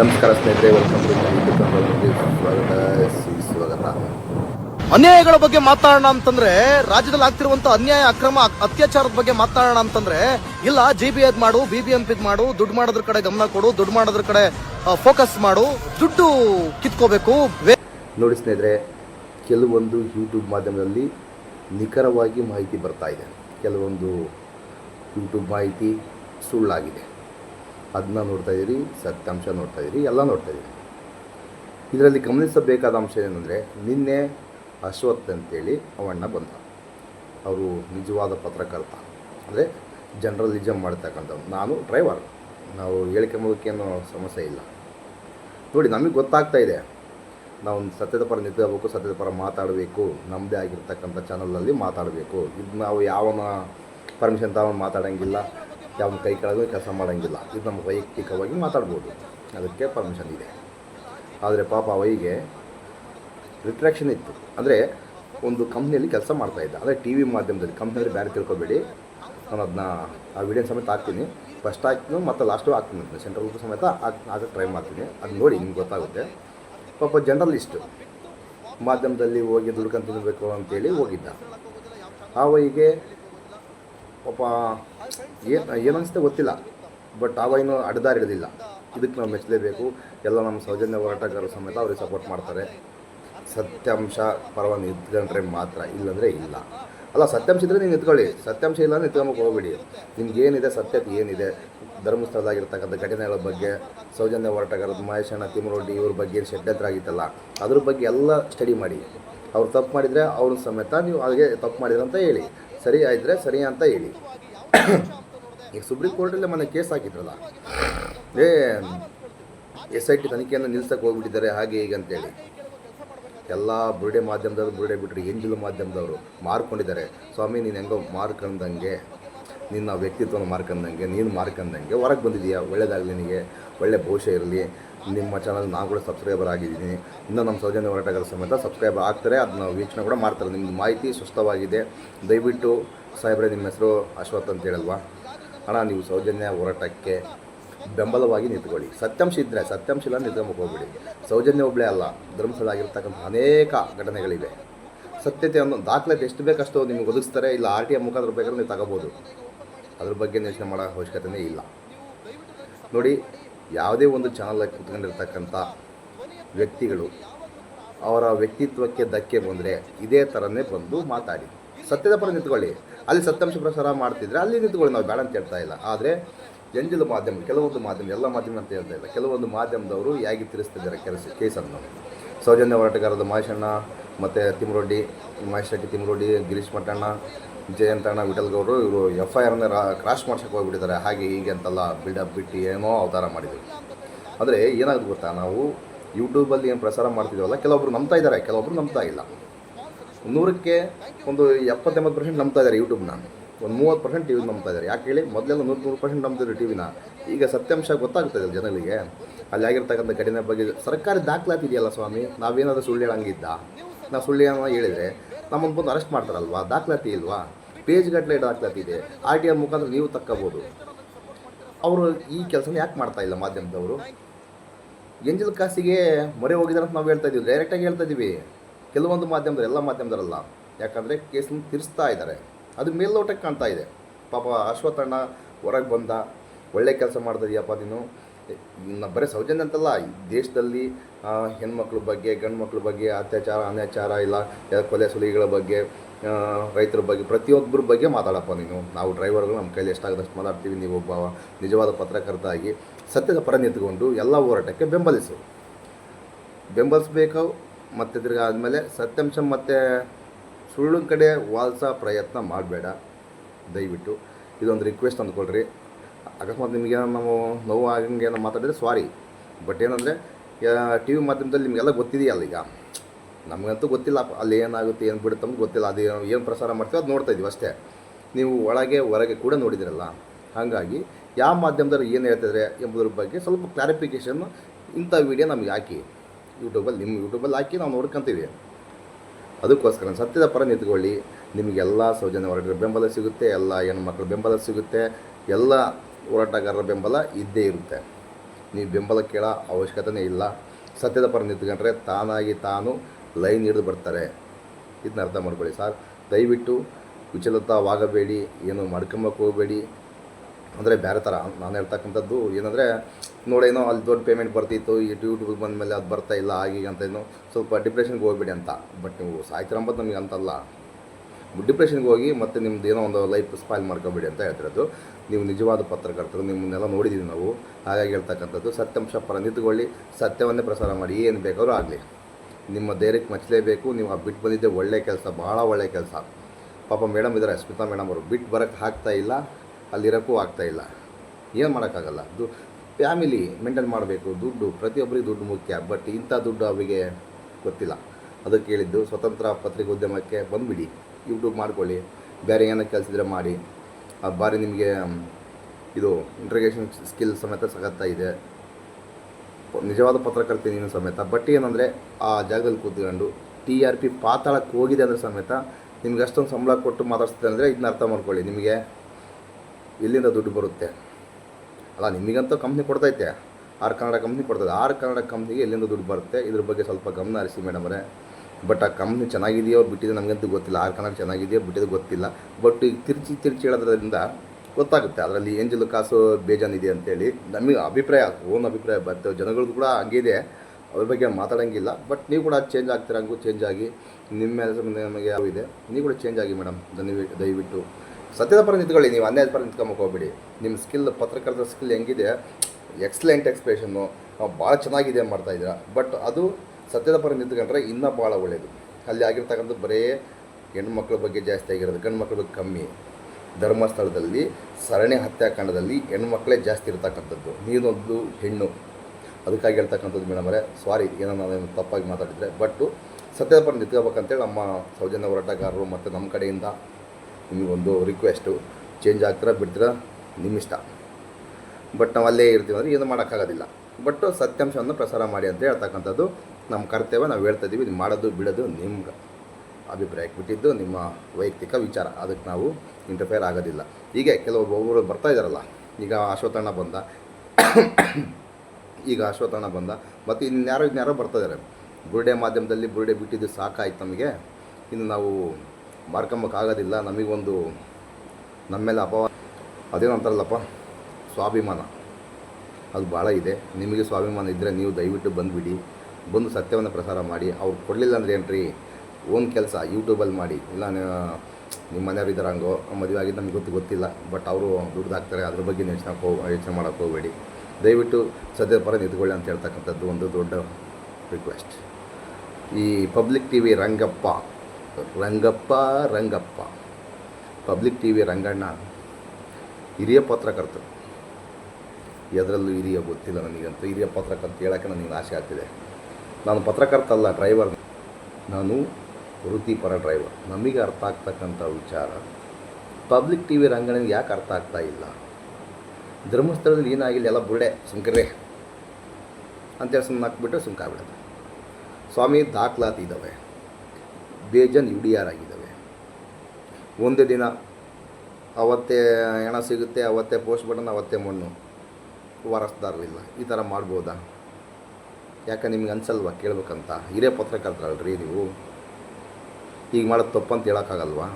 ನಮಸ್ಕಾರ ಸ್ನೇಹಿತರೆ welcome to ಸ್ವಾಗತ ಸುಸ್ವಾಗತ ಅನ್ಯಾಯಗಳ ಬಗ್ಗೆ ಮಾತಾಡೋಣ ಅಂತಂದ್ರೆ ರಾಜ್ಯದಲ್ಲಿ ಆಗ್ತಿರುವಂತ ಅನ್ಯಾಯ ಅಕ್ರಮ ಅತ್ಯಾಚಾರದ ಬಗ್ಗೆ ಮಾತಾಡೋಣ ಅಂತಂದ್ರೆ ಇಲ್ಲ ಜಿ ಬಿ ಎದ್ ಮಾಡು ಬಿ ಬಿ ಎಂ ಪಿದ್ ಮಾಡು ದುಡ್ಡು ಮಾಡೋದ್ರ ಕಡೆ ಗಮನ ಕೊಡು ದುಡ್ಡು ಮಾಡೋದ್ರ ಕಡೆ ಫೋಕಸ್ ಮಾಡು ದುಡ್ಡು ಕಿತ್ಕೋಬೇಕು. ನೋಡಿ ಸ್ನೇಹಿತರೆ ಕೆಲವೊಂದು ಯೂಟ್ಯೂಬ್ ಮಾಧ್ಯಮದಲ್ಲಿ ನಿಖರವಾಗಿ ಮಾಹಿತಿ ಬರ್ತಾ ಇದೆ. ಕೆಲವೊಂದು ಯೂಟ್ಯೂಬ್ ಮಾಹಿತಿ ಸುಳ್ಳಾಗಿದೆ. ಅದನ್ನ ನೋಡ್ತಾ ಇದ್ದೀರಿ ಸತ್ಯಾಂಶ ನೋಡ್ತಾ ಇದ್ದೀರಿ ಎಲ್ಲ ನೋಡ್ತಾ ಇದ್ದೀರಿ ಇದರಲ್ಲಿ ಗಮನಿಸಬೇಕಾದ ಅಂಶ ಏನಂದರೆ, ನಿನ್ನೆ ಅಶ್ವಥ್ ಅಂತೇಳಿ ಅವಣ್ಣ ಬಂದ. ಅವರು ನಿಜವಾದ ಪತ್ರಕರ್ತ. ಅಂದರೆ ಜರ್ನಲಿಸಮ್ ಮಾಡ್ತಕ್ಕಂಥವ್ರು ನಾನು ಡ್ರೈವರ್ ನಾವು ಹೇಳ್ಕೊಂಬೋದಕ್ಕೇನು ಸಮಸ್ಯೆ ಇಲ್ಲ. ನೋಡಿ, ನಮಗೆ ಗೊತ್ತಾಗ್ತಾ ಇದೆ. ನಾವು ಸತ್ಯದ ಪರ ನಿಂತಬೇಕು ಸತ್ಯದ ಪರ ಮಾತಾಡಬೇಕು ನಮ್ಮದೇ ಆಗಿರ್ತಕ್ಕಂಥ ಚಾನಲಲ್ಲಿ ಮಾತಾಡಬೇಕು. ಇದು ನಾವು ಯಾವನ ಪರ್ಮಿಷನ್ ತಗೊಂಡು ಮಾತಾಡೋಂಗಿಲ್ಲ. ಯಾವನ ಕೈ ಕೆಳಗೂ ಕೆಲಸ ಮಾಡೋಂಗಿಲ್ಲ. ಇದು ನಮ್ಮ ವೈಯಕ್ತಿಕವಾಗಿ ಮಾತಾಡ್ಬೋದು. ಅದಕ್ಕೆ ಪರ್ಮಿಷನ್ ಇದೆ. ಆದರೆ ಪಾಪ ವೈಗೆ ರಿಟ್ರಾಕ್ಷನ್ ಇತ್ತು. ಅಂದರೆ ಒಂದು ಕಂಪ್ನಿಯಲ್ಲಿ ಕೆಲಸ ಮಾಡ್ತಾಯಿದ್ದ ಅಂದರೆ ಟಿ ವಿ ಮಾಧ್ಯಮದಲ್ಲಿ ಕಂಪ್ನಿಯಲ್ಲಿ ಬೇರೆ ತಿಳ್ಕೊಬೇಡಿ. ನಾನು ಅದನ್ನ ಆ ವಿಡಿಯೋ ಸಮೇತ ಹಾಕ್ತೀನಿ. ಫಸ್ಟ್ ಹಾಕ್ತೀನಿ, ಮತ್ತು ಲಾಸ್ಟು ಹಾಕ್ತೀನಿ ಅಂತ. ಸೆಂಟ್ರಲ್ ಸಮೇತ ಹಾಕಿ ಟ್ರೈ ಮಾಡ್ತೀನಿ. ಅದು ನೋಡಿ ನಿಮ್ಗೆ ಗೊತ್ತಾಗುತ್ತೆ. ಪಾಪ ಜರ್ನಲಿಸ್ಟು ಮಾಧ್ಯಮದಲ್ಲಿ ಹೋಗಿ ದುಡ್ಕೊಂಡು ತಿನ್ನಬೇಕು ಅಂತೇಳಿ ಹೋಗಿದ್ದ. ಆ ವೈಗೆ ಪಾಪ ಏನು ಏನನ್ಸುತ್ತೆ ಗೊತ್ತಿಲ್ಲ. ಬಟ್ ಇನ್ನೂ ಅಡ್ದಾರ್ ಹಿಡಿದಿಲ್ಲ. ಇದಕ್ಕೆ ನಾವು ಮೆಚ್ಚಲೇಬೇಕು. ಎಲ್ಲ ನಮ್ಮ ಸೌಜನ್ಯ ಹೋರಾಟಗಾರರು ಸಮೇತ ಅವ್ರಿಗೆ ಸಪೋರ್ಟ್ ಮಾಡ್ತಾರೆ. ಸತ್ಯಾಂಶ ಪರವಾಗಿ ನಿಂತ್ಕೊಂಡ್ರೆ ಮಾತ್ರ, ಇಲ್ಲಂದರೆ ಇಲ್ಲ. ಅಲ್ಲ, ಸತ್ಯಾಂಶ ಇದ್ದರೆ ನೀವು ನಿಂತ್ಕೊಳ್ಳಿ ಸತ್ಯಾಂಶ ಇಲ್ಲ ಅಂದರೆ ನಿಂತ್ಕೊಂಬಕ್ಕೆ ಹೋಗ್ಬಿಡಿ. ನಿಮ್ಗೆ ಏನಿದೆ ಸತ್ಯತೆ ಏನಿದೆ. ಧರ್ಮಸ್ಥಳದಾಗಿರ್ತಕ್ಕಂಥ ಘಟನೆಗಳ ಬಗ್ಗೆ, ಸೌಜನ್ಯ ಹೋರಾಟಗಾರರು ಮಹೇಶಣ್ಣ ತಿಮ್ಮರೊಡ್ಡಿ ಇವ್ರ ಬಗ್ಗೆ ಏನು ಷಡ್ಯಂತ್ರ ಆಗಿತ್ತಲ್ಲ, ಅದ್ರ ಬಗ್ಗೆ ಎಲ್ಲ ಸ್ಟಡಿ ಮಾಡಿ. ಅವ್ರು ತಪ್ಪು ಮಾಡಿದರೆ ಅವ್ರ ಸಮೇತ ನೀವು ಹಾಗೆ ತಪ್ಪು ಮಾಡಿದ್ರಂತ ಹೇಳಿ. ಸರಿ ಆಯಿದ್ರೆ ಸರಿ ಅಂತ ಹೇಳಿ. ಈಗ ಸುಪ್ರೀಂ ಕೋರ್ಟಲ್ಲೇ ಮೊನ್ನೆ ಕೇಸ್ ಹಾಕಿದ್ರಲ್ಲ? ಏ, ಎಸ್ ಐ ಟಿ ತನಿಖೆಯನ್ನು ನಿಲ್ಸಕ್ಕೆ ಹೋಗ್ಬಿಟ್ಟಿದ್ದಾರೆ, ಹಾಗೆ ಹೀಗೆ ಅಂತೇಳಿ. ಎಲ್ಲ ಬುರುಡೆ ಮಾಧ್ಯಮದವರು ಬುರುಡೆ ಬಿಟ್ಟರೆ ಎಂಜಿಲು ಮಾಧ್ಯಮದವರು ಮಾರ್ಕೊಂಡಿದ್ದಾರೆ. ಸ್ವಾಮಿ, ನೀನು ಹೆಂಗೋ ಮಾರ್ಕಂದಂಗೆ, ನಿನ್ನ ವ್ಯಕ್ತಿತ್ವನ ಮಾರ್ಕಂದಂಗೆ, ನೀನು ಮಾರ್ಕೊಂಡಂಗೆ ಹೊರಗೆ ಬಂದಿದೆಯಾ ಒಳ್ಳೆಯದಾಗಲಿ ನಿನಗೆ, ಒಳ್ಳೆ ಭವಿಷ್ಯ ಇರಲಿ. ನಿಮ್ಮ ಚಾನಲ್ ನಾನು ಕೂಡ ಸಬ್ಸ್ಕ್ರೈಬರ್ ಆಗಿದ್ದೀನಿ. ಇನ್ನೂ ನಮ್ಮ ಸೌಜನ್ಯ ಹೋರಾಟಗಾರ ಸಮೇತ ಸಬ್ಸ್ಕ್ರೈಬರ್ ಆಗ್ತಾರೆ. ಅದನ್ನ ವೀಕ್ಷಣೆ ಕೂಡ ಮಾಡ್ತಾರೆ. ನಿಮ್ಮದು ಮಾಹಿತಿ ಸುಸ್ತವಾಗಿದೆ. ದಯವಿಟ್ಟು ಸಾಹೇಬ್ರೆ, ನಿಮ್ಮ ಹೆಸರು ಅಶ್ವಥ್ ಅಂತ ಹೇಳಲ್ವಾ? ಅಣ್ಣ, ನೀವು ಸೌಜನ್ಯ ಹೋರಾಟಕ್ಕೆ ಬೆಂಬಲವಾಗಿ ನಿಂತ್ಕೊಳ್ಳಿ. ಸತ್ಯಾಂಶ ಇದ್ದರೆ ಸತ್ಯಾಂಶ ಇಲ್ಲ ನಿಂತ್ಕೊಂಬಕ್ಕೆ ಹೋಗ್ಬಿಡಿ. ಸೌಜನ್ಯ ಒಬ್ಬಳೇ ಅಲ್ಲ ಧರ್ಮಸ್ಥಳ ಆಗಿರ್ತಕ್ಕಂಥ ಅನೇಕ ಘಟನೆಗಳಿವೆ. ಸತ್ಯತೆ ಅನ್ನೋ ದಾಖಲಾತಿ ಎಷ್ಟು ಬೇಕಷ್ಟು ನಿಮಗೆ ಒದಗಿಸ್ತಾರೆ, ಇಲ್ಲ ಆರ್ ಟಿ ಎ ಮುಖಾಂತರ ಬೇಕಾದ್ರೆ ನೀವು ತಗೋಬೋದು. ಅದ್ರ ಬಗ್ಗೆ ಯೋಚನೆ ಮಾಡೋ ಅವಶ್ಯಕತೆಯೇ ಇಲ್ಲ. ನೋಡಿ ಯಾವುದೇ ಒಂದು ಚಾನಲಲ್ಲಿ ಕುತ್ಕೊಂಡಿರ್ತಕ್ಕಂಥ ವ್ಯಕ್ತಿಗಳು ಅವರ ವ್ಯಕ್ತಿತ್ವಕ್ಕೆ ಧಕ್ಕೆ ಬಂದರೆ ಇದೇ ಥರನೇ ಬಂದು ಮಾತಾಡಿ. ಸತ್ಯದ ಪರ ನಿಂತ್ಕೊಳ್ಳಿ. ಅಲ್ಲಿ ಸತ್ಯಾಂಶ ಪ್ರಸಾರ ಮಾಡ್ತಿದ್ರೆ ಅಲ್ಲಿ ನಿಂತ್ಕೊಳ್ಳಿ ನಾವು ಬೇಡ ಅಂತ ಹೇಳ್ತಾ ಇಲ್ಲ. ಆದರೆ ಎಂಜಲು ಮಾಧ್ಯಮ, ಕೆಲವೊಂದು ಮಾಧ್ಯಮ, ಎಲ್ಲ ಮಾಧ್ಯಮ ಅಂತ ಹೇಳ್ತಾ ಇಲ್ಲ. ಕೆಲವೊಂದು ಮಾಧ್ಯಮದವರು ಹೇಗೆ ತಿಳಿಸ್ತಿದ್ದಾರೆ ಕೆಲಸ ಕೇಸನ್ನು. ಸೌಜನ್ಯ ಹೋರಾಟಗಾರದ ಮಹೇಶಣ್ಣ, ಮತ್ತು ತಿಮ್ರೊಡ್ಡಿ, ಮಹೇಶ್ ಶೆಟ್ಟಿ, ತಿಮ್ರೊಡ್ಡಿ, ಗಿರೀಶ್ ಮಟ್ಟಣ್ಣ ಜಯಂತಣ್ಣ ವಿಠಲ್ ಗೌಡರು ಇವರು ಎಫ್ ಐ ಆರ್ನ ಕ್ರಾಶ್ ಮಾಡ್ಸೋಕೆ ಹೋಗ್ಬಿಟ್ಟಿದ್ದಾರೆ. ಹಾಗೆ ಹೀಗೆ ಅಂತೆಲ್ಲ ಬಿಲ್ಡಪ್ ಬಿಟ್ಟು ಏನೋ ಅವತಾರ ಮಾಡಿದ್ರು. ಆದರೆ ಏನಾಗುತ್ತೆ ಗೊತ್ತಾ? ನಾವು ಯೂಟ್ಯೂಬಲ್ಲಿ ಏನು ಪ್ರಸಾರ ಮಾಡ್ತಿದ್ದೀವಲ್ಲ ಕೆಲವೊಬ್ರು ನಂಬ್ತಾ ಇದ್ದಾರೆ, ಕೆಲವೊಬ್ರು ನಂಬ್ತಾ ಇಲ್ಲ. ನೂರಕ್ಕೆ ಒಂದು ಎಪ್ಪತ್ತೆಂಬತ್ತು ಪರ್ಸೆಂಟ್ ನಂಬ್ತಾ ಇದ್ದಾರೆ ಯೂಟ್ಯೂಬ್ನ ಒಂದು ಮೂವತ್ತು ಪರ್ಸೆಂಟ್ ಟಿ ವಿ ನಂಬ್ತಾ ಇದ್ದಾರೆ. ಯಾಕೆ ಹೇಳಿ? ಮೊದಲೆಲ್ಲ ನೂರು ನೂರು ಪರ್ಸೆಂಟ್ ನಂಬಿದ್ರು ಟಿ ವಿನ ಈಗ ಸತ್ಯಾಂಶ ಗೊತ್ತಾಗ್ತದೆ ಜನಗಳಿಗೆ. ಅಲ್ಲಿ ಆಗಿರ್ತಕ್ಕಂಥ ಘಟನೆ ಬಗ್ಗೆ ಸರ್ಕಾರಿ ದಾಖಲಾತಿ ಇದೆಯಲ್ಲ ಸ್ವಾಮಿ? ನಾವೇನಾದರೂ ಸುಳ್ಳು ಹೇಳಂಗಿದ್ದ? ನಾವು ಸುಳ್ಳು ಏನೋ ಹೇಳಿದರೆ ನಮ್ಮನ್ನು ಬಂದು ಅರೆಸ್ಟ್ ಮಾಡ್ತಾರಲ್ವಾ? ದಾಖಲಾತಿ ಇಲ್ವಾ? ಪೇಜ್ ಗಟ್ಟಲೆ ದಾಖಲಾತಿ ಇದೆ. ಆರ್ ಟಿ ಐ ಮುಖಾಂತರ ನೀವು ತಕ್ಕೋಬೋದು. ಅವರು ಈ ಕೆಲಸನ ಯಾಕೆ ಮಾಡ್ತಾ ಇಲ್ಲ ಮಾಧ್ಯಮದವರು? ಎಂಜಲ್ ಕಾಸಿಗೆ ಮೊರೆ ಹೋಗಿದ್ದಾರೆ ಅಂತ ನಾವು ಹೇಳ್ತಾ ಇದ್ದೀವಿ. ಡೈರೆಕ್ಟಾಗಿ ಹೇಳ್ತಾ ಇದ್ದೀವಿ. ಕೆಲವೊಂದು ಮಾಧ್ಯಮದವರು, ಎಲ್ಲ ಮಾಧ್ಯಮದವರಲ್ಲ. ಯಾಕಂದರೆ ಕೇಸನ್ನು ತಿರ್ಸ್ತಾ ಇದ್ದಾರೆ. ಅದು ಮೇಲ್ನೋಟಕ್ಕೆ ಕಾಣ್ತಾ ಇದೆ. ಪಾಪ ಅಶ್ವಥಣ್ಣ ಹೊರಗೆ ಬಂದ. ಒಳ್ಳೆ ಕೆಲಸ ಮಾಡ್ತಿದ್ಯಪ್ಪ ನೀನು. ಇನ್ನು ಬರೀ ಸೌಜನ್ಯ ಅಂತಲ್ಲ ದೇಶದಲ್ಲಿ ಹೆಣ್ಮಕ್ಳ ಬಗ್ಗೆ ಗಂಡು ಮಕ್ಳ ಬಗ್ಗೆ, ಅತ್ಯಾಚಾರ ಅನ್ಯಾಚಾರ ಇಲ್ಲ ಕೊಲೆ ಸುಲಿಗಳ ಬಗ್ಗೆ ರೈತರ ಬಗ್ಗೆ, ಪ್ರತಿಯೊಬ್ಬರ ಬಗ್ಗೆ ಮಾತಾಡಪ್ಪ ನೀನು. ನಾವು ಡ್ರೈವರ್ಗಳು ನಮ್ಮ ಕೈಲಿ ಎಷ್ಟಾಗದಷ್ಟು ಮಾತಾಡ್ತೀವಿ, ನೀವು ಒಬ್ಬ ನಿಜವಾದ ಪತ್ರಕರ್ತ ಆಗಿ ಸತ್ಯದ ಪರ ನಿಂತ್ಕೊಂಡು ಎಲ್ಲ ಹೋರಾಟಕ್ಕೆ ಬೆಂಬಲಿಸು. ಬೆಂಬಲಿಸಬೇಕು, ಮತ್ತು ತಿರ್ಗಿ ಆದಮೇಲೆ ಸತ್ಯಾಂಶ ಮತ್ತು ಸುಳ್ಳು ಕಡೆ ವಾಲ್ಸ ಪ್ರಯತ್ನ ಮಾಡಬೇಡ. ದಯವಿಟ್ಟು ಇದೊಂದು ರಿಕ್ವೆಸ್ಟ್ ಅಂದ್ಕೊಳ್ರಿ. ಅಕಸ್ಮಾತ್ ನಿಮಗೆ ನಾವು ನೋವು ಆಗಂಗೆ ಏನೋ ಮಾತಾಡಿದ್ರೆ ಸಾರಿ ಬಟ್ ಏನಂದರೆ ಟಿ ವಿ ಮಾಧ್ಯಮದಲ್ಲಿ ನಿಮಗೆಲ್ಲ ಗೊತ್ತಿದೆಯಲ್ಲ ಈಗ. ನಮಗಂತೂ ಗೊತ್ತಿಲ್ಲ, ಅಲ್ಲಿ ಏನಾಗುತ್ತೆ, ಏನು ಬಿಡುತ್ತೆ ಅಂತ ಗೊತ್ತಿಲ್ಲ. ಅದು ಏನು- ಪ್ರಸಾರ ಮಾಡ್ತೀವಿ ಅದು ನೋಡ್ತಾ ಇದೀವಿ ಅಷ್ಟೇ. ನೀವು ಒಳಗೆ, ಹೊರಗೆ ಕೂಡ ನೋಡಿದಿರಲ್ಲ. ಹಾಗಾಗಿ ಯಾವ ಮಾಧ್ಯಮದವ್ರು ಏನು ಹೇಳ್ತಿದ್ರೆ ಎಂಬುದ್ರ ಬಗ್ಗೆ ಸ್ವಲ್ಪ ಕ್ಲಾರಿಫಿಕೇಷನ್ ಇಂಥ ವಿಡಿಯೋ ನಮಗೆ ಹಾಕಿ. ಯೂಟ್ಯೂಬಲ್ಲಿ ನಿಮ್ಮ ಯೂಟ್ಯೂಬಲ್ಲಿ ಹಾಕಿ ನಾವು ನೋಡ್ಕೊತೀವಿ. ಅದಕ್ಕೋಸ್ಕರ ಸತ್ಯದ ಪರ ನಿಂತ್ಕೊಳ್ಳಿ. ನಿಮಗೆಲ್ಲ ಸೌಜನ್ಯ ಹೊರಗಡೆ ಬೆಂಬಲ ಸಿಗುತ್ತೆ, ಎಲ್ಲ ಹೆಣ್ಮಕ್ಳ ಬೆಂಬಲ ಸಿಗುತ್ತೆ, ಎಲ್ಲ ಹೋರಾಟಗಾರರ ಬೆಂಬಲ ಇದ್ದೇ ಇರುತ್ತೆ. ನೀವು ಬೆಂಬಲ ಕೇಳೋ ಅವಶ್ಯಕತೆನೇ ಇಲ್ಲ. ಸತ್ಯದ ಪರ ನಿಂತ್ಕೊಂಡ್ರೆ ತಾನಾಗಿ ತಾನು ಲೈನ್ ಹಿಡಿದು ಬರ್ತಾರೆ. ಇದನ್ನ ಅರ್ಥ ಮಾಡ್ಕೊಳ್ಳಿ ಸರ್. ದಯವಿಟ್ಟು ವಿಚಲಿತವಾಗಬೇಡಿ, ಏನು ಮಾಡ್ಕೊಂಬಕ್ಕೆ ಹೋಗಬೇಡಿ. ಅಂದರೆ ಬೇರೆ ಥರ ನಾನು ಹೇಳ್ತಕ್ಕಂಥದ್ದು ಏನಂದರೆ ನೋಡೇನೋ ಅಲ್ಲಿ ದೊಡ್ಡ ಪೇಮೆಂಟ್ ಬರ್ತಿತ್ತು, ಈ ಯೂಟ್ಯೂಬ್ ಬಂದ ಮೇಲೆ ಅದು ಬರ್ತಾ ಇಲ್ಲ ಆಗೀಗ ಅಂತ ಏನೋ ಸ್ವಲ್ಪ ಡಿಪ್ರೆಷನ್ಗೆ ಹೋಗ್ಬೇಡಿ ಅಂತ. ಬಟ್ ನೀವು ಸಾಯ್ತಿರಂಬದು ನಮಗೆ ಅಂತಲ್ಲ. ಡಿಪ್ರೆಷನ್ಗೆ ಹೋಗಿ ಮತ್ತೆ ನಿಮ್ದು ಏನೋ ಒಂದು ಲೈಫ್ ಸ್ಪಾಯ್ಲ್ ಮಾಡ್ಕೋಬೇಡಿ ಅಂತ ಹೇಳ್ತಿರೋದು. ನೀವು ನಿಜವಾದ ಪತ್ರಕರ್ತರು ನಿಮ್ಮನ್ನೆಲ್ಲ ನೋಡಿದ್ದೀವಿ ನಾವು. ಹಾಗಾಗಿ ಹೇಳ್ತಕ್ಕಂಥದ್ದು ಸತ್ಯಾಂಶ ಪರ ನಿಂತುಕೊಳ್ಳಿ, ಸತ್ಯವನ್ನೇ ಪ್ರಸಾರ ಮಾಡಿ, ಏನು ಬೇಕಾದರೂ ಆಗಲಿ. ನಿಮ್ಮ ಧೈರ್ಯಕ್ಕೆ ಮಚ್ಚಲೇಬೇಕು ನೀವು ಆ ಬಿಟ್ಟು ಬಂದಿದ್ದೆ ಒಳ್ಳೆ ಕೆಲಸ ಭಾಳ ಒಳ್ಳೆ ಕೆಲಸ. ಪಾಪ ಮೇಡಮ್ ಇದ್ದಾರೆ ಸ್ಮಿತಾ ಮೇಡಮ್ ಅವರು. ಬಿಟ್ಟು ಬರೋಕ್ಕೆ ಆಗ್ತಾ ಇಲ್ಲ, ಅಲ್ಲಿರೋಕ್ಕೂ ಆಗ್ತಾ ಇಲ್ಲ. ಏನು ಮಾಡೋಕ್ಕಾಗಲ್ಲ? ದು ಫ್ಯಾಮಿಲಿ ಮೇಂಟೈನ್ ಮಾಡಬೇಕು, ದುಡ್ಡು. ಪ್ರತಿಯೊಬ್ಬರಿಗೆ ದುಡ್ಡು ಮುಖ್ಯ ಬಟ್ ಇಂಥ ದುಡ್ಡು ಅವರಿಗೆ ಗೊತ್ತಿಲ್ಲ. ಅದಕ್ಕೆ ಹೇಳಿದ್ದು, ಸ್ವತಂತ್ರ ಪತ್ರಿಕೋದ್ಯಮಕ್ಕೆ ಬಂದುಬಿಡಿ. ಯೂಟ್ಯೂಬ್ ಮಾಡ್ಕೊಳ್ಳಿ. ಬೇರೆ ಏನೋ ಕೆಲಸ ಇದ್ರೆ ಮಾಡಿ. ಆ ಬಾರಿ ನಿಮಗೆ ಇದು ಇಂಟ್ರಗೇಷನ್ ಸ್ಕಿಲ್ ಸಮೇತ ಸಗತ್ತಾ ಇದೆ. ನಿಜವಾದ ಪತ್ರಕರ್ತೆ ನೀನು ಸಮೇತ. ಬಟ್ ಏನಂದರೆ, ಆ ಜಾಗದಲ್ಲಿ ಕೂತ್ಕೊಂಡು ಟಿ ಆರ್ ಪಿ ಪಾತಾಳಕ್ಕೆ ಹೋಗಿದೆ ಅಂದರೆ ಸಮೇತ ನಿಮ್ಗೆ ಅಷ್ಟೊಂದು ಸಂಬಳ ಕೊಟ್ಟು ಮಾತಾಡ್ಸ್ತಾರೆ ಅಂದರೆ ಇದನ್ನ ಅರ್ಥ ಮಾಡ್ಕೊಳ್ಳಿ. ನಿಮಗೆ ಎಲ್ಲಿಂದ ದುಡ್ಡು ಬರುತ್ತೆ. ಅಲ್ಲ, ನಿಮಗಂತೂ ಕಂಪ್ನಿ ಕೊಡ್ತೈತೆ. ಆರು ಕನ್ನಡ ಕಂಪ್ನಿ ಕೊಡ್ತದೆ. ಆರು ಕನ್ನಡ ಕಂಪ್ನಿಗೆ ಎಲ್ಲಿಂದ ದುಡ್ಡು ಬರುತ್ತೆ. ಇದ್ರ ಬಗ್ಗೆ ಸ್ವಲ್ಪ ಗಮನ ಹರಿಸಿ ಮೇಡಮರೇ ಬಟ್ ಆ ಕಂಪ್ನಿ ಚೆನ್ನಾಗಿದೆಯೋ ಬಿಟ್ಟಿದೆ ನಮಗಂತೂ ಗೊತ್ತಿಲ್ಲ. ಆರ್ ಕನ್ನಡ ಚೆನ್ನಾಗಿದೆಯೋ ಬಿಟ್ಟಿದೆ ಗೊತ್ತಿಲ್ಲ. ಬಟ್ ಈಗ ತಿರ್ಚಿ ತಿರ್ಚಿ ಹೇಳೋದ್ರಿಂದ ಗೊತ್ತಾಗುತ್ತೆ. ಅದರಲ್ಲಿ ಏಂಜಲ್ ಕಾಸು ಬೇಜಾನಿದೆ ಅಂತೇಳಿ. ನಮಗೆ ಅಭಿಪ್ರಾಯ ಓನ್ ಅಭಿಪ್ರಾಯ ಬರ್ತವೆ ಜನಗಳದ್ದು ಕೂಡ ಹಂಗಿದೆ ಅದ್ರ ಬಗ್ಗೆ ಮಾತಾಡೋಂಗಿಲ್ಲ. ಬಟ್ ನೀವು ಕೂಡ ಚೇಂಜ್ ಆಗ್ತೀರ? ಹಂಗೂ ಚೇಂಜ್ ಆಗಿ ನಿಮ್ಮ ಮೇಲೆ ನಮಗೆ ಯಾವ ಇದೆ? ನೀವು ಕೂಡ ಚೇಂಜ್ ಆಗಿ ಮೇಡಮ್ ದಯವಿಟ್ಟು ದಯವಿಟ್ಟು. ಸತ್ಯದ ಪರ ನಿಂತ್ಕೊಳ್ಳಿ ನೀವು ಅನ್ಯಾಯದ ಪರ ನಿಂತ್ಕೊಂಬಕ್ಕೆ ಹೋಗ್ಬೇಡಿ. ನಿಮ್ಮ ಸ್ಕಿಲ್ ಪತ್ರಕರ್ತರ ಸ್ಕಿಲ್ ಹೆಂಗಿದೆ? ಎಕ್ಸಲೆಂಟ್ ಎಕ್ಸ್ಪ್ರೆಷನ್ನು ಭಾಳ ಚೆನ್ನಾಗಿದೆ ಮಾಡ್ತಾಯಿದ್ದೀರಾ ಬಟ್ ಅದು ಸತ್ಯದ ಪರ ನಿಂತ್ಕೊಂಡ್ರೆ ಇನ್ನೂ ಭಾಳ ಒಳ್ಳೆಯದು ಅಲ್ಲಿ ಆಗಿರ್ತಕ್ಕಂಥ ಬರೇ ಹೆಣ್ಮಕ್ಳ ಬಗ್ಗೆ ಜಾಸ್ತಿ ಆಗಿರೋದು ಗಂಡು ಬಗ್ಗೆ ಕಮ್ಮಿ. ಧರ್ಮಸ್ಥಳದಲ್ಲಿ, ಸರಣಿ ಹತ್ಯಾಕಾಂಡದಲ್ಲಿ ಹೆಣ್ಮಕ್ಳೇ ಜಾಸ್ತಿ ಇರ್ತಕ್ಕಂಥದ್ದು. ನೀನೊಂದು ಹೆಣ್ಣು. ಅದಕ್ಕಾಗಿ ಹೇಳ್ತಕ್ಕಂಥದ್ದು ಅವರೇ ಸಾರಿ ಏನೋ ನಾನು ತಪ್ಪಾಗಿ ಮಾತಾಡಿದರೆ ಬಟ್ಟು ಸತ್ಯದ ಪರ ನಿಂತ್ಕೋಬೇಕಂತೇಳಿ ನಮ್ಮ ಸೌಜನ್ಯ ಹೋರಾಟಗಾರರು ಮತ್ತು ನಮ್ಮ ಕಡೆಯಿಂದ ನಿಮಗೊಂದು ರಿಕ್ವೆಸ್ಟು ಚೇಂಜ್ ಆಗ್ತೀರಾ ಬಿಡ್ತೀರಾ ನಿಮ್ಮಿಷ್ಟ. ಬಟ್ ನಾವು ಅಲ್ಲೇ ಇರ್ತೀವಿ ಅಂದರೆ ಏನು ಮಾಡೋಕ್ಕಾಗೋದಿಲ್ಲ. ಬಟ್ ಸತ್ಯಾಂಶವನ್ನು ಪ್ರಸಾರ ಮಾಡಿ ಅಂತ ಹೇಳ್ತಕ್ಕಂಥದ್ದು ನಮ್ಮ ಕರ್ತವ್ಯ, ನಾವು ಹೇಳ್ತಾ ಇದ್ದೀವಿ, ಇದು ಮಾಡೋದು, ಬಿಡೋದು ನಿಮ್ಗೆ ಅಭಿಪ್ರಾಯಕ್ಕೆ ಬಿಟ್ಟಿದ್ದು ನಿಮ್ಮ ವೈಯಕ್ತಿಕ ವಿಚಾರ. ಅದಕ್ಕೆ ನಾವು ಇಂಟರ್ಫೇರ್ ಆಗೋದಿಲ್ಲ. ಹೀಗೆ ಕೆಲವೊಬ್ಬೊಬ್ಬರು ಬರ್ತಾ ಇದ್ದಾರಲ್ಲ, ಈಗ ಅಶ್ವತ್ಥಣ್ಣ ಬಂದ, ಈಗ ಅಶ್ವತ್ಥಣ್ಣ ಬಂದ, ಮತ್ತು ಇನ್ಯಾರೋ ಇನ್ಯಾರೋ ಬರ್ತಾ ಇದ್ದಾರೆ. ಬುರುಡೆ ಮಾಧ್ಯಮದಲ್ಲಿ ಬುರುಡೆ ಬಿಟ್ಟಿದ್ದು ಸಾಕಾಯ್ತು ನಮಗೆ. ಇನ್ನು ನಾವು ಮಾರ್ಕೊಂಬಕ್ಕಾಗೋದಿಲ್ಲ ನಮಗೊಂದು ನಮ್ಮ ಮೇಲೆ ಅಪವ ಅದೇನೋ ಅಂತಾರಲ್ಲಪ್ಪ, ಸ್ವಾಭಿಮಾನ. ಅದು ಭಾಳ ಇದೆ. ನಿಮಗೆ ಸ್ವಾಭಿಮಾನ ಇದ್ದರೆ ನೀವು ದಯವಿಟ್ಟು ಬಂದುಬಿಡಿ. ಬಂದು ಸತ್ಯವನ್ನು ಪ್ರಸಾರ ಮಾಡಿ, ಅವ್ರು ಕೊಡಲಿಲ್ಲ ಅಂದರೆ ಏನ್ರಿ? ಓನ್ ಕೆಲಸ, ಯೂಟ್ಯೂಬಲ್ಲಿ ಮಾಡಿ. ಇಲ್ಲ ನಿಮ್ಮ ಮನೆಯವ್ರು ಇದ್ದಾರೆ ಹಂಗೋ, ಮದುವೆ ಆಗಿದ್ದು ನಮ್ಗೆ ಗೊತ್ತು, ಗೊತ್ತಿಲ್ಲ. ಬಟ್ ಅವರು ದುಡ್ಡು ಹಾಕ್ತಾರೆ, ಅದ್ರ ಬಗ್ಗೆ ಯೋಚನೆ ಹೋಗಿ ಯೋಚನೆ ಮಾಡೋಕ್ಕೆ ಹೋಗಬೇಡಿ. ದಯವಿಟ್ಟು ಸದ್ಯದ ಪರ ನಿಂತ್ಕೊಳ್ಳಿ ಅಂತ ಹೇಳ್ತಕ್ಕಂಥದ್ದು ಒಂದು ದೊಡ್ಡ ರಿಕ್ವೆಸ್ಟ್ ಈ public T V Rangappa Rangappa Rangappa. Public T V Ranganna, ಹಿರಿಯ ಪತ್ರಕರ್ತರು. ಎದರಲ್ಲೂ ಹಿರಿಯ ಗೊತ್ತಿಲ್ಲ ನನಗಂತೂ. ಹಿರಿಯ ಪತ್ರಕರ್ತ ಹೇಳೋಕ್ಕೆ ನನಗೆ ಆಸೆ ಆಗ್ತಿದೆ. ನಾನು ಪತ್ರಕರ್ತ ಅಲ್ಲ ಡ್ರೈವರ್ ನಾನು ವೃತ್ತಿಪರ ಡ್ರೈವರ್ ನಮಗೆ ಅರ್ಥ ಆಗ್ತಕ್ಕಂಥ ವಿಚಾರ ಪಬ್ಲಿಕ್ ಟಿ ವಿ ರಂಗನಿಗೆ ಯಾಕೆ ಅರ್ಥ ಆಗ್ತಾ ಇಲ್ಲ? ಧರ್ಮಸ್ಥಳದಲ್ಲಿ ಏನಾಗಿಲ್ಲ, ಎಲ್ಲ ಬುರುಡೆ ಅಂತ ಅಂತೇಳಿ ಸುಮ್ಮನೆ ಹಾಕ್ಬಿಟ್ರೆ ಸುಂಕಾಗ್ಬಿಡುತ್ತೆ ಸ್ವಾಮಿ, ದಾಖಲಾತಿ ಇದ್ದಾವೆ ಬೇಜನ್ ಯು ಡಿ ಆರ್ ಆಗಿದ್ದಾವೆ ಒಂದು ದಿನ ಅವತ್ತೇ ಹೆಣ ಸಿಗುತ್ತೆ, ಅವತ್ತೇ ಪೋಸ್ಟ್ ಬಟನ್ ಅವತ್ತೇ ಮಣ್ಣು. ವಾರಸ್ದಾರರಿಲ್ಲ. ಈ ಥರ ಮಾಡ್ಬೋದಾ? ಯಾಕೆ ನಿಮ್ಗೆ ಅನ್ಸಲ್ವ? ಕೇಳ್ಬೇಕಂತ. ಹಿರಿಯ ಪತ್ರಕರ್ತರಲ್ರಿ ನೀವು. ಈಗ ಮಾಡೋದು ತಪ್ಪು ಅಂತ ಹೇಳೋಕ್ಕಾಗಲ್ವಾ?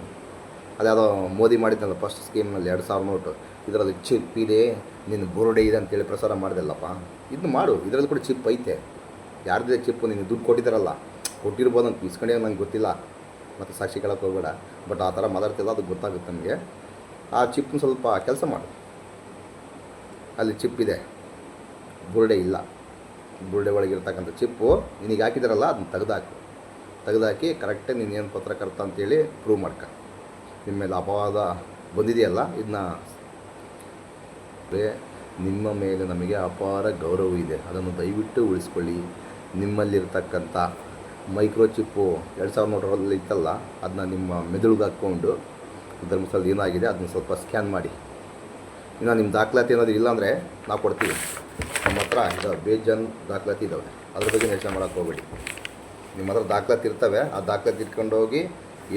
ಅದ್ಯಾವುದೋ ಮೋದಿ ಮಾಡಿದ್ನಲ್ಲ ಫಸ್ಟ್ ಸ್ಕೀಮ್ನಲ್ಲಿ ಎರಡು ಸಾವಿರ ನೋಟು. ಇದರಲ್ಲಿ ಚಿಪ್ ಇದೆ ನಿನ್ನ ಬೋರ್ಡೆ ಇದೆ ಅಂತೇಳಿ ಪ್ರಸಾರ ಮಾಡಿದೆಲ್ಲಪ್ಪ. ಇದನ್ನ ಮಾಡು, ಇದರಲ್ಲಿ ಕೂಡ ಚಿಪ್ ಐತೆ. ಯಾರ್ದಿದೆ ಚಿಪ್ಪು ನಿನಗೆ ದುಡ್ಡು ಕೊಟ್ಟಿದ್ದಾರಲ್ಲ. ಕೊಟ್ಟಿರ್ಬೋದು ಅಂತ ಇಸ್ಕೊಂಡೇ ನಂಗೆ ಗೊತ್ತಿಲ್ಲ. ಮತ್ತು ಸಾಕ್ಷಿ ಕೇಳಕ್ಕೆ ಹೋಗಬೇಡ. ಬಟ್ ಆ ಥರ ಮಾತಾಡ್ತಿಲ್ಲ ಅದು ಗೊತ್ತಾಗುತ್ತೆ ನನಗೆ ಆ ಚಿಪ್ಪನ್ನು ಸ್ವಲ್ಪ ಕೆಲಸ ಮಾಡು. ಅಲ್ಲಿ ಚಿಪ್ ಇದೆ. ಬುರುಡೆ ಇಲ್ಲ. ಬುರುಡೆ ಒಳಗಿರ್ತಕ್ಕಂಥ ಚಿಪ್ಪು, ನಿನಗೆ ಹಾಕಿದಾರಲ್ಲ, ಅದನ್ನ ತೆಗೆದಾಕು. ತೆಗೆದಾಕಿ ಕರೆಕ್ಟಾಗಿ ನೀನೇನು ಪತ್ರಕರ್ತ ಅಂತೇಳಿ ಪ್ರೂವ್ ಮಾಡ್ಕ. ನಿಮ್ಮ ಮೇಲೆ ಅಪವಾದ ಬಂದಿದೆಯಲ್ಲ ಇದನ್ನ ನಿಮ್ಮ ಮೇಲೆ ನಮಗೆ ಅಪಾರ ಗೌರವ ಇದೆ. ಅದನ್ನು ದಯವಿಟ್ಟು ಉಳಿಸ್ಕೊಳ್ಳಿ. ನಿಮ್ಮಲ್ಲಿರ್ತಕ್ಕಂಥ ಮೈಕ್ರೋ ಚಿಪ್ಪು ಎರಡು ಸಾವಿರ ನೋಟರಲ್ಲಿ ಇತ್ತಲ್ಲ, ಅದನ್ನ ನಿಮ್ಮ ಮೆದುಳಿಗೆ ಹಾಕ್ಕೊಂಡು ಧರ್ಮಸ್ಥಳದ ಏನಾಗಿದೆ, ಅದನ್ನ ಸ್ವಲ್ಪ ಸ್ಕ್ಯಾನ್ ಮಾಡಿ. ಇನ್ನು ನಿಮ್ಮ ದಾಖಲಾತಿ ಏನಾದರೂ ಇಲ್ಲಾಂದರೆ ನಾವು ಕೊಡ್ತೀವಿ. ನಮ್ಮ ಹತ್ರ ಇದು ಬೇಜನ್ ದಾಖಲಾತಿ ಇದ್ದಾವೆ ಅದ್ರ ಬಗ್ಗೆ ಯೋಚನೆ ಮಾಡೋಕ್ಕೆ ಹೋಗ್ಬೇಡಿ. ನಿಮ್ಮ ಹತ್ರ ದಾಖಲಾತಿ ಇರ್ತವೆ, ಆ ದಾಖಲಾತಿ ಇಟ್ಕೊಂಡು ಹೋಗಿ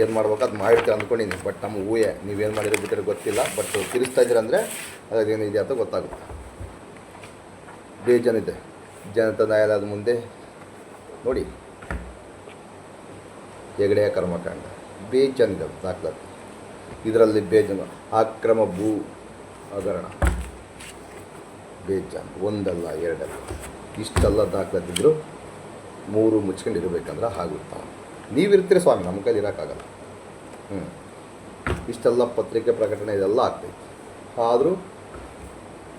ಏನು ಮಾಡ್ಬೇಕು ಅದು ಮಾಡಿರ್ತೀವಿ ಅಂದ್ಕೊಂಡಿನಿ ಬಟ್ ನಮ್ಮ ಊಹೆ ನೀವೇನು ಮಾಡಿರೋ ಬಿಟ್ಟರೆ ಗೊತ್ತಿಲ್ಲ. ಬಟ್ ತಿರ್ಸ್ತಾ ಇದ್ದೀರ ಅಂದರೆ ಅದೇನಿದೆ ಅಂತ ಗೊತ್ತಾಗುತ್ತೆ. ಬೇಜಾನಿದೆ ಜನತಾ ನ್ಯಾಯಾಲಯದ ಮುಂದೆ ನೋಡಿ. ಹೆಗಡೆಯ ಕರ್ಮಕಾಂಡ. ಇದ್ದಾವೆ ದಾಖಲಾತಿ. ಇದರಲ್ಲಿ ಬೇಜನ್. ಅಕ್ರಮ ಭೂ ಹಗರಣ ಬೇಜಾನ್ ಒಂದಲ್ಲ ಎರಡಲ್ಲ. ಇಷ್ಟೆಲ್ಲ ದಾಖಲಾತಿದ್ರು ಮೂರು ಮುಚ್ಕೊಂಡು ಇರಬೇಕಂದ್ರೆ ಆಗುತ್ತಾ? ನೀವಿರ್ತೀರಿ ಸ್ವಾಮಿ, ನಮ್ಮ ಕೈಲಿ ಇರೋಕ್ಕಾಗಲ್ಲ ಹ್ಞೂ ಇಷ್ಟೆಲ್ಲ ಪತ್ರಿಕೆ ಪ್ರಕಟಣೆ ಇದೆಲ್ಲ ಆಗ್ತೈತಿ. ಆದರೂ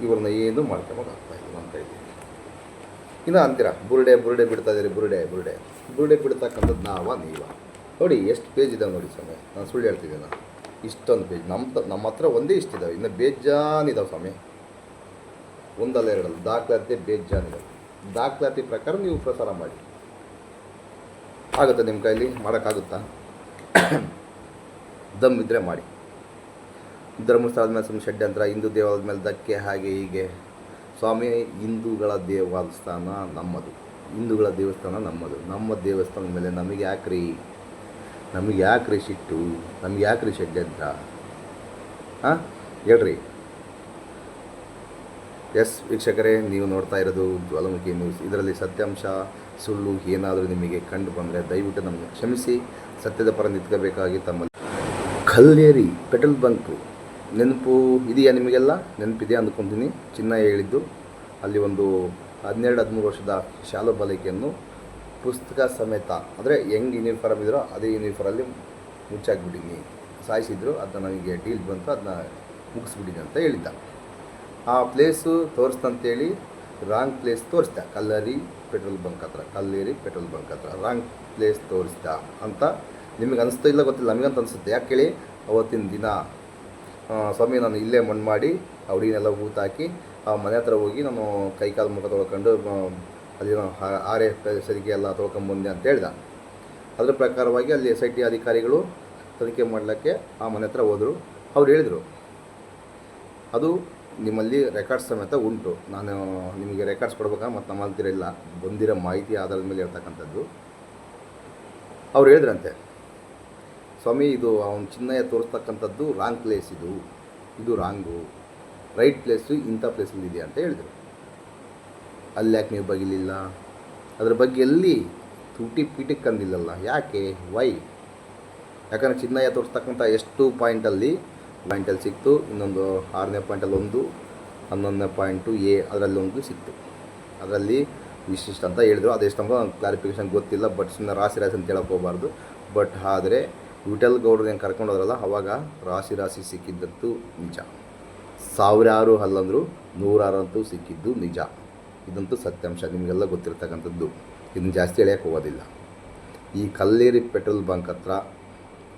ಇವ್ರನ್ನ ಏನು ಮಾಡ್ಕೊಂಬೋದಾಗ್ತಾ ಇಲ್ಲ ನಮ್ಮ ಕೈಲಿ. ಇನ್ನು ಅಂತೀರ, ಬುರುಡೆ ಬುರುಡೆ ಬಿಡ್ತಾ ಇದ್ದೀರಿ, ಬುರುಡೆ ಬುರುಡೆ. ಬುರುಡೆ ಬಿಡ್ತಕ್ಕಂಥದ್ದು ನಾವ, ನೀವ. ನೋಡಿ, ಎಷ್ಟು ಪೇಜ್ ಇದೆ ನೋಡಿ ಸ್ವಾಮಿ, ನಾನು ಸುಳ್ಳು ಹೇಳ್ತಿದ್ದೀನಿ? ನಾನು ಇಷ್ಟೊಂದು ಬೇಜ್ ನಮ್ಮ ನಮ್ಮ ಹತ್ರ ಒಂದೇ ಇಷ್ಟಿದ್ದಾವೆ ಇನ್ನು ಬೇಜಾನಿದಾವೆ ಸ್ವಾಮಿ. ಒಂದಲ್ಲ ಎರಡಲ್ಲ, ದಾಖಲಾತಿ ಬೇಜಾನಿದಾವೆ. ದಾಖಲಾತಿ ಪ್ರಕಾರ ನೀವು ಪ್ರಸಾರ ಮಾಡಿ. ಆಗುತ್ತಾ ನಿಮ್ಮ ಕೈಲಿ? ಮಾಡೋಕ್ಕಾಗುತ್ತಾ? ದಮ್ ಇದ್ದರೆ ಮಾಡಿ. ಧರ್ಮಸ್ಥಳದ ಮೇಲೆ ಸುಮ್ಮನೆ ಷಡ್ಯಂತ್ರ, ಹಿಂದೂ ದೇವಾಲಯದ ಮೇಲೆ ಧಕ್ಕೆ, ಹಾಗೆ, ಹೀಗೆ. ಸ್ವಾಮಿ, ಹಿಂದೂಗಳ ದೇವಸ್ಥಾನ ನಮ್ಮದು. ಹಿಂದೂಗಳ ದೇವಸ್ಥಾನ ನಮ್ಮದು. ನಮ್ಮ ದೇವಸ್ಥಾನದ ಮೇಲೆ ನಮಗೆ ಯಾಕ್ರಿ? ನಮಗೆ ಯಾಕ್ರಿ ಸಿಟ್ಟು ನಮಗೆ ಯಾಕ್ರಿ ಷಡ್ಯಂತ್ರ ಹಾಂ? ಹೇಳ್ರಿ. ಎಸ್ ವೀಕ್ಷಕರೇ, ನೀವು ನೋಡ್ತಾ ಇರೋದು ಜ್ವಾಲಾಮುಖಿ ನ್ಯೂಸ್. ಇದರಲ್ಲಿ ಸತ್ಯಾಂಶ, ಸುಳ್ಳು ಏನಾದರೂ ನಿಮಗೆ ಕಂಡು ಬಂದರೆ ದಯವಿಟ್ಟು ನಮಗೆ ಕ್ಷಮಿಸಿ. ಸತ್ಯದ ಪರ ನಿಂತ್ಕೋಬೇಕಾಗಿ ತಮ್ಮಲ್ಲಿ. Kalleri petrol bunk. ನೆನಪು ಇದೆಯಾ ನಿಮಗೆಲ್ಲ? ನೆನಪಿದೆಯಾ ಅಂದ್ಕೊತೀನಿ. ಚಿನ್ನ ಹೇಳಿದ್ದು. ಅಲ್ಲಿ ಒಂದು ಹನ್ನೆರಡು ಹದಿಮೂರು ವರ್ಷದ ಶಾಲಾ ಬಾಲಿಕೆಯನ್ನು ಪುಸ್ತಕ ಸಮೇತ, ಅಂದರೆ ಹೆಂಗೆ ಯೂನಿಫಾರ್ಮ್ ಇದ್ರೋ ಅದೇ ಯೂನಿಫಾರಲ್ಲಿ ಮುಚ್ಚಾಕ್ಬಿಟ್ಟಿನಿ ಸಾಯಿಸಿದ್ರು, ಅದನ್ನ ನನಗೆ ಡೀಲ್ ಬಂತು, ಅದನ್ನ ಮುಗಿಸ್ಬಿಟ್ಟಿನಿ ಅಂತ ಹೇಳಿದ್ದ. ಆ ಪ್ಲೇಸು ತೋರಿಸ್ತಂತೇಳಿ ರಾಂಗ್ ಪ್ಲೇಸ್ ತೋರಿಸ್ದ. ಕಲ್ಲರಿ ಪೆಟ್ರೋಲ್ ಬಂಕ್ ಹತ್ರ, ಕಲ್ಲೇರಿ ಪೆಟ್ರೋಲ್ ಬಂಕ್ ಹತ್ರ ರಾಂಗ್ ಪ್ಲೇಸ್ ತೋರಿಸ್ದ ಅಂತ ನಿಮಗೆ ಅನಿಸ್ತಾ ಇಲ್ಲ ಗೊತ್ತಿಲ್ಲ, ನಮಗಂತ ಅನಿಸುತ್ತೆ. ಯಾಕೆ ಹೇಳಿ ಅವತ್ತಿನ ದಿನ ಸ್ವಾಮಿ ನಾನು ಇಲ್ಲೇ ಮಣ್ಣು ಮಾಡಿ ಅವಡಿನೆಲ್ಲ ಹೂತಾಕಿ ಊತ ಹಾಕಿ ಆ ಮನೆ ಹತ್ರ ಹೋಗಿ ನಾನು ಕೈಕಾಲು ಮುಖ ತೊಳ್ಕೊಂಡು ಆ, ಆರ್ ಎಫ್ ಸರಿಗೆ ಎಲ್ಲ ತೊಳ್ಕೊಂಬಂದೆ ಅಂತ ಹೇಳ್ದ. ಅದರ ಪ್ರಕಾರವಾಗಿ ಅಲ್ಲಿ ಎಸ್ ಐ ಟಿ ಅಧಿಕಾರಿಗಳು ತನಿಖೆ ಮಾಡಲಿಕ್ಕೆ ಆ ಮನೆ ಹತ್ರ ಹೋದರು. ಅವ್ರು ಹೇಳಿದರು ಅದು ನಿಮ್ಮಲ್ಲಿ ರೆಕಾರ್ಡ್ಸ್ ಸಮೇತ ಉಂಟು. ನಾನು ನಿಮಗೆ ರೆಕಾರ್ಡ್ಸ್ ಕೊಡ್ಬೇಕಾ ಮತ್ತು ನಮ್ಮ ಹತ್ತಿರ ಇಲ್ಲ. ಬಂದಿರೋ ಮಾಹಿತಿ ಆಧಾರದ ಮೇಲೆ ಇರ್ತಕ್ಕಂಥದ್ದು ಅವ್ರು ಹೇಳಿದ್ರಂತೆ ಸ್ವಾಮಿ ಇದು ಅವನ ಚಿನ್ನಯ್ಯ ತೋರಿಸ್ತಕ್ಕಂಥದ್ದು ರಾಂಗ್ ಪ್ಲೇಸ್ ಇದು. ಇದು ರಾಂಗು ರೈಟ್ ಪ್ಲೇಸು ಇಂಥ ಪ್ಲೇಸಲ್ಲಿ ಇದೆ ಅಂತ ಹೇಳಿದರು. ಅಲ್ಲಿ ಯಾಕೆ ನೀವು ಬಗಿಲಿಲ್ಲ ಅದ್ರ ಬಗ್ಗೆ ಎಲ್ಲಿ ತುಟಿ ಪೀಟಿಗೆ ಕಂದಿಲ್ಲಲ್ಲ ಯಾಕೆ? ವೈ ಯಾಕಂದರೆ ಚಿನ್ನಯ್ಯ ತೋರಿಸ್ತಕ್ಕಂಥ ಎಷ್ಟು ಪಾಯಿಂಟಲ್ಲಿ ಪಾಯಿಂಟಲ್ಲಿ ಸಿಕ್ತು. ಇನ್ನೊಂದು ಆರನೇ ಪಾಯಿಂಟಲ್ಲಿ ಒಂದು, ಹನ್ನೊಂದನೇ ಪಾಯಿಂಟು ಎ ಅದರಲ್ಲಿ ಒಂದು ಸಿಕ್ತು. ಅದರಲ್ಲಿ ಇಷ್ಟಿಷ್ಟು ಅಂತ ಹೇಳಿದ್ರು. ಅಂತ ಕ್ಲಾರಿಫಿಕೇಷನ್ ಗೊತ್ತಿಲ್ಲ ಬಟ್ ಸುಮ್ಮನೆ ರಾಶಿ ರಾಶಿ ಅಂತ ಹೇಳಕ್ಕೆ ಹೋಗಬಾರ್ದು. ಬಟ್ ಆದರೆ ವಿಠಲ್ ಗೌಡ್ರು ಏನು ಕರ್ಕೊಂಡು ಹೋದ್ರಲ್ಲ, ಅವಾಗ ರಾಶಿ ರಾಶಿ ಸಿಕ್ಕಿದ್ದಂತೂ ನಿಜ. ಸಾವಿರಾರು ಅಲ್ಲಂದ್ರೂ ನೂರಾರಂತೂ ಸಿಕ್ಕಿದ್ದು ನಿಜ. ಇದಂತೂ ಸತ್ಯಾಂಶ. ನಿಮಗೆಲ್ಲ ಗೊತ್ತಿರ್ತಕ್ಕಂಥದ್ದು. ಇದನ್ನು ಜಾಸ್ತಿ ಎಳೆಯಕ್ಕೆ ಹೋಗೋದಿಲ್ಲ. ಈ ಕಲ್ಲೇರಿ ಪೆಟ್ರೋಲ್ ಬಂಕ್ ಹತ್ರ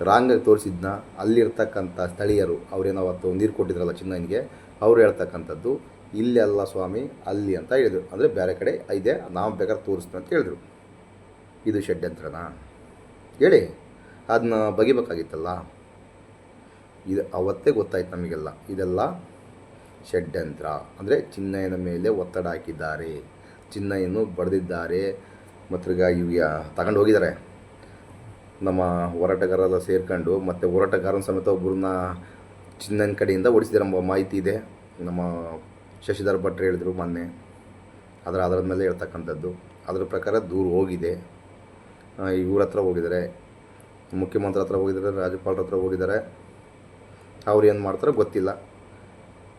ರಾಂಗಾಗಿ ತೋರಿಸಿದ್ನ, ಅಲ್ಲಿರ್ತಕ್ಕಂಥ ಸ್ಥಳೀಯರು ಅವರೇನಾವತ್ತು ನೀರು ಕೊಟ್ಟಿದ್ರಲ್ಲ ಚಿನ್ನನಿಗೆ ಅವ್ರು ಹೇಳ್ತಕ್ಕಂಥದ್ದು, ಇಲ್ಲಿ ಅಲ್ಲ ಸ್ವಾಮಿ, ಅಲ್ಲಿ ಅಂತ ಹೇಳಿದರು. ಅಂದರೆ ಬೇರೆ ಕಡೆ ಇದೆ, ನಾವು ಬೇಕಾದ್ರೆ ತೋರಿಸ್ತೀವಿ ಅಂತ ಹೇಳಿದ್ರು. ಇದು ಷಡ್ಯಂತ್ರನಾ? ಹೇಳಿ. ಅದನ್ನ ಬಗಿಬೇಕಾಗಿತ್ತಲ್ಲ. ಇದು ಅವತ್ತೇ ಗೊತ್ತಾಯ್ತು ನಮಗೆಲ್ಲ. ಇದೆಲ್ಲ ಷಡ್ಯಂತ್ರ. ಅಂದರೆ ಚಿನ್ನಯ್ಯನ ಮೇಲೆ ಒತ್ತಡ ಹಾಕಿದ್ದಾರೆ. ಚಿನ್ನಯ್ಯನು ಬಡ್ದಿದ್ದಾರೆ. ಮತ್ತು ಇವ್ಯ ತಗೊಂಡು ಹೋಗಿದ್ದಾರೆ. ನಮ್ಮ ಹೋರಾಟಗಾರರೆಲ್ಲ ಸೇರ್ಕೊಂಡು ಮತ್ತು ಹೋರಾಟಗಾರನ ಸಮೇತ ಒಬ್ಬರನ್ನ ಚಿನ್ನನ ಕಡೆಯಿಂದ ಓಡಿಸಿದ್ದಾರೆ ಎಂಬ ಮಾಹಿತಿ ಇದೆ. ನಮ್ಮ ಶಶಿಧರ್ ಭಟ್ರು ಹೇಳಿದರು ಮೊನ್ನೆ. ಅದರ ಅದರ ಮೇಲೆ ಹೇಳ್ತಕ್ಕಂಥದ್ದು. ಅದರ ಪ್ರಕಾರ ದೂರು ಹೋಗಿದೆ. ಇವ್ರ ಹತ್ರ ಹೋಗಿದ್ದಾರೆ. ಮುಖ್ಯಮಂತ್ರಿ ಹತ್ರ ಹೋಗಿದ್ದಾರೆ, ರಾಜ್ಯಪಾಲರ ಹತ್ರ ಹೋಗಿದ್ದಾರೆ. ಅವ್ರು ಏನು ಮಾಡ್ತಾರೋ ಗೊತ್ತಿಲ್ಲ.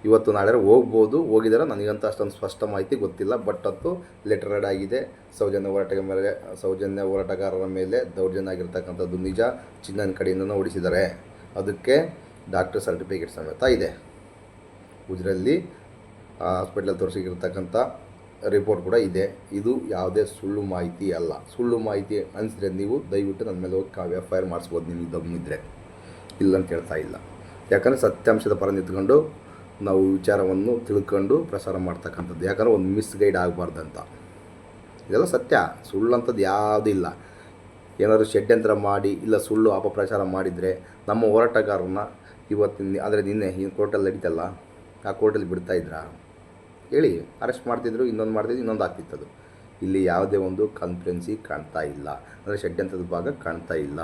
ಇವತ್ತು ನಾಳೆ ಹೋಗ್ಬೋದು. ಹೋಗಿದ್ದಾರೆ ನನಗಂತ ಅಷ್ಟೊಂದು ಸ್ಪಷ್ಟ ಮಾಹಿತಿ ಗೊತ್ತಿಲ್ಲ. ಬಟ್ ಅದು ಲೆಟರ್ ರೆಡ್ ಆಗಿದೆ. ಸೌಜನ್ಯ ಹೋರಾಟದ ಮೇಲೆ, ಸೌಜನ್ಯ ಹೋರಾಟಗಾರರ ಮೇಲೆ ದೌರ್ಜನ್ಯ ಆಗಿರ್ತಕ್ಕಂಥದ್ದು ನಿಜ. ಚಿನ್ನನ ಕಡೆಯಿಂದನೂ ಓಡಿಸಿದ್ದಾರೆ. ಅದಕ್ಕೆ ಡಾಕ್ಟರ್ ಸರ್ಟಿಫಿಕೇಟ್ ಸಮೇತ ಇದೆ. ಉಜ್ರಲ್ಲಿ ಹಾಸ್ಪಿಟ್ಲಲ್ಲಿ ತೋರಿಸಿರ್ತಕ್ಕಂಥ ರಿಪೋರ್ಟ್ ಕೂಡ ಇದೆ. ಇದು ಯಾವುದೇ ಸುಳ್ಳು ಮಾಹಿತಿ ಅಲ್ಲ. ಸುಳ್ಳು ಮಾಹಿತಿ ಅನಿಸಿದ್ರೆ ನೀವು ದಯವಿಟ್ಟು ನನ್ನ ಮೇಲೆ ಹೋಗಿ ಎಫ್ ಐ ಆರ್ ಮಾಡಿಸ್ಬೋದು. ನಿಮಗೆ ದಮ್ಮಿದ್ರೆ. ಇಲ್ಲ ಅಂತ ಹೇಳ್ತಾ ಇಲ್ಲ. ಯಾಕಂದರೆ ಸತ್ಯಾಂಶದ ಪರ ನಿಂತ್ಕೊಂಡು ನಾವು ವಿಚಾರವನ್ನು ತಿಳ್ಕೊಂಡು ಪ್ರಸಾರ ಮಾಡ್ತಕ್ಕಂಥದ್ದು. ಯಾಕಂದರೆ ಒಂದು ಮಿಸ್ಗೈಡ್ ಆಗಬಾರ್ದು ಅಂತ ಇದೆಲ್ಲ ಸತ್ಯ. ಸುಳ್ಳು ಅಂಥದ್ದು ಯಾವುದೂ ಇಲ್ಲ. ಏನಾದರೂ ಷಡ್ಯಂತ್ರ ಮಾಡಿ, ಇಲ್ಲ ಸುಳ್ಳು ಅಪಪ್ರಚಾರ ಮಾಡಿದರೆ ನಮ್ಮ ಹೋರಾಟಗಾರರನ್ನ ಇವತ್ತಿನ ಆದರೆ ನಿನ್ನೆ ಈ ಕೋರ್ಟಲ್ಲಿ ನಡೀತಲ್ಲ, ಆ ಕೋರ್ಟಲ್ಲಿ ಬಿಡ್ತಾ ಇದ್ರ? ಹೇಳಿ. ಅರೆಸ್ಟ್ ಮಾಡ್ತಿದ್ರು, ಇನ್ನೊಂದು ಮಾಡ್ತಿದ್ರು, ಇನ್ನೊಂದು ಆಗ್ತಿತ್ತು ಅದು ಇಲ್ಲಿ ಯಾವುದೇ ಒಂದು ಕಾನ್ಫರೆನ್ಸಿ ಕಾಣ್ತಾ ಇಲ್ಲ. ಅಂದರೆ ಷಡ್ಯಂತ್ರದ ಭಾಗ ಕಾಣ್ತಾ ಇಲ್ಲ.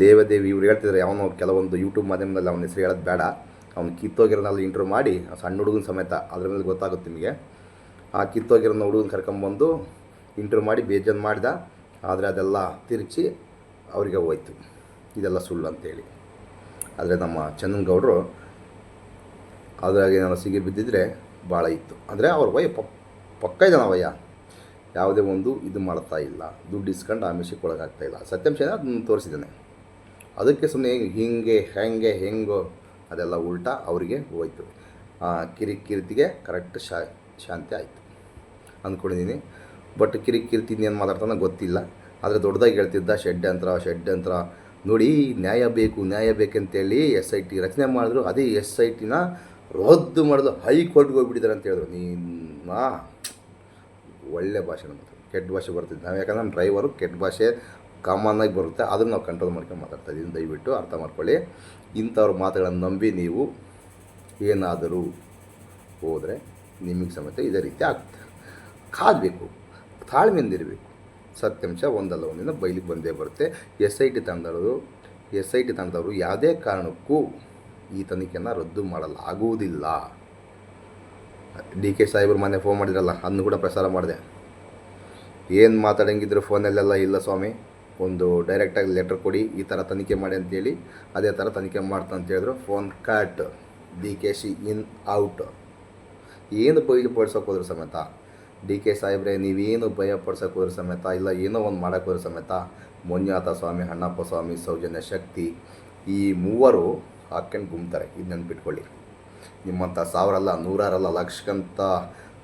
ಲೇವದೇವಿ ಇವ್ರು ಹೇಳ್ತಿದ್ರೆ ಯಾವನೋ ಕೆಲವೊಂದು ಯೂಟ್ಯೂಬ್ ಮಾಧ್ಯಮದಲ್ಲಿ ಅವನ ಹೆಸರು ಹೇಳೋದು ಬೇಡ. ಅವ್ನು ಕಿತ್ತೋಗಿರೋನಲ್ಲಿ ಇಂಟ್ರ್ಯೂ ಮಾಡಿ ಸಣ್ಣ ಹುಡುಗನ ಸಮೇತ, ಅದ್ರ ಮೇಲೆ ಗೊತ್ತಾಗುತ್ತೆ ನಿಮಗೆ. ಆ ಕಿತ್ತೋಗಿರೋ ಹುಡುಗನ ಕರ್ಕೊಂಬಂದು ಇಂಟ್ರೂ ಮಾಡಿ ಬೇಜನ್ ಮಾಡಿದ, ಆದರೆ ಅದೆಲ್ಲ ತಿರುಚಿ ಅವರಿಗೆ ಹೋಯ್ತು. ಇದೆಲ್ಲ ಸುಳ್ಳು ಅಂತೇಳಿ. ಆದರೆ ನಮ್ಮ ಚಂದನಗೌಡರು ಅದರಾಗಿ ನಾನು ಸಿಗಿ ಬಿದ್ದಿದ್ರೆ ಭಾಳ ಇತ್ತು. ಅಂದರೆ ಅವ್ರ ವಯ ಪಕ್ಕ ಇದ್ದಾನ ವಯ್ಯ. ಯಾವುದೇ ಒಂದು ಇದು ಮಾಡ್ತಾ ಇಲ್ಲ. ದುಡ್ಡು ಇಸ್ಕೊಂಡು ಆಮಿಷಕ್ಕೆ ಇಲ್ಲ. ಸತ್ಯಾಂಶ ಅದನ್ನು ತೋರಿಸಿದ್ದಾನೆ. ಅದಕ್ಕೆ ಸುಮ್ಮನೆ ಹಿಂಗೆ, ಹೆಂಗೆ, ಹೆಂಗೋ ಅದೆಲ್ಲ ಉಲ್ಟಾ ಅವರಿಗೆ ಹೋಯ್ತು. ಕಿರಿಕಿರಿತಿಗೆ ಕರೆಕ್ಟ್ ಶಾ, ಶಾಂತಿ ಆಯಿತು. ಅಂದ್ಕೊಂಡಿದ್ದೀನಿ ಬಟ್ ಕಿರಿಕಿರಿತಿ ಏನು ಮಾತಾಡ್ತಾನೆ ಗೊತ್ತಿಲ್ಲ. ಆದರೆ ದೊಡ್ಡದಾಗಿ ಹೇಳ್ತಿದ್ದ, ಶೆಡ್ ಯಂತ್ರ ಶೆಡ್ ಯಂತ್ರ. ನೋಡಿ, ನ್ಯಾಯ ಬೇಕು, ನ್ಯಾಯ ಬೇಕಂತೇಳಿ ಎಸ್ ಐ ಟಿ ರಚನೆ ಮಾಡಿದ್ರು. ಅದೇ ಎಸ್ ಐ ಟಿನ ರದ್ದು ಮಾಡಿದ್ರು. ಹೈಕೋರ್ಟ್ಗೆ ಹೋಗ್ಬಿಟ್ಟಿದ್ದಾರೆ ಅಂತ ಹೇಳಿದ್ರು. ನೀನು ಒಳ್ಳೆ ಭಾಷೆ ನಮ್ಮ ಕೆಟ್ಟ ಭಾಷೆ ಬರ್ತಿದ್ದು ನಾವು ಯಾಕಂದ್ರೆ ನಮ್ಮ ಡ್ರೈವರು ಕೆಟ್ಟ ಭಾಷೆ ಕಾಮನ್ನಾಗಿ ಬರುತ್ತೆ, ಅದನ್ನು ನಾವು ಕಂಟ್ರೋಲ್ ಮಾಡ್ಕೊಂಡು ಮಾತಾಡ್ತಾ ಇದ್ದೀನಿ ದಯವಿಟ್ಟು ಅರ್ಥ ಮಾಡ್ಕೊಳ್ಳಿ. ಇಂಥವ್ರ ಮಾತುಗಳನ್ನು ನಂಬಿ ನೀವು ಏನಾದರೂ ಹೋದರೆ ನಿಮಗೆ ಸಮೇತ ಇದೇ ರೀತಿ ಆಗುತ್ತೆ ಕಾದಬೇಕು ತಾಳ್ಮೆಯಿಂದಿರಬೇಕು ಸತ್ಯಾಂಶ ಒಂದಲ್ಲ, ಒಂದಿನ ಬೈಲಿಗೆ ಬಂದೇ ಬರುತ್ತೆ. ಎಸ್ ಐ ಟಿ ತಂಡದವರು, ಎಸ್ ಐ ಟಿ ತಂಡದವರು ಯಾವುದೇ ಕಾರಣಕ್ಕೂ ಈ ತನಿಖೆಯನ್ನು ರದ್ದು ಮಾಡಲಾಗುವುದಿಲ್ಲ ಡಿ ಕೆ ಸಾಹೇಬ್ರು ಮೊನ್ನೆ ಫೋನ್ ಮಾಡಿದ್ರಲ್ಲ ಅದನ್ನು ಕೂಡ ಪ್ರಸಾರ ಮಾಡಿದೆ. ಏನು ಮಾತಾಡಂಗಿದ್ರು ಫೋನಲ್ಲೆಲ್ಲ ಇಲ್ಲ ಸ್ವಾಮಿ. ಒಂದು ಡೈರೆಕ್ಟಾಗಿ ಲೆಟ್ರ್ ಕೊಡಿ, ಈ ಥರ ತನಿಖೆ ಮಾಡಿ ಅಂತೇಳಿ, ಅದೇ ಥರ ತನಿಖೆ ಮಾಡ್ತಾ ಅಂತ ಹೇಳಿದ್ರು. Phone cut D K Shi in out ಏನು ಬಯಲು ಪಡ್ಸೋಕೆ ಹೋದ್ರು ಸಮೇತ? ಡಿ ಕೆ ಸಾಹೇಬ್ರೆ, ನೀವೇನು ಭಯ ಪಡ್ಸೋಕೆ ಹೋದ್ರು ಸಮೇತ? ಇಲ್ಲ, ಏನೋ ಒಂದು ಮಾಡೋಕೆ ಹೋದ್ರು ಸಮೇತ? ಮೊನ್ಯಾತ ಸ್ವಾಮಿ ಅಣ್ಣಪ್ಪ ಸ್ವಾಮಿ, ಸೌಜನ್ಯ ಶಕ್ತಿ. ಈ ಮೂವರು ಹಾಕ್ಕೊಂಡು ಗುಮ್ತಾರೆ. ಇದು ನೆನ್ಪಿಟ್ಕೊಳ್ಳಿ. ನಿಮ್ಮಂಥ ಸಾವಿರಲ್ಲ, ನೂರಾರಲ್ಲ, ಲಕ್ಷಕ್ಕಂತ,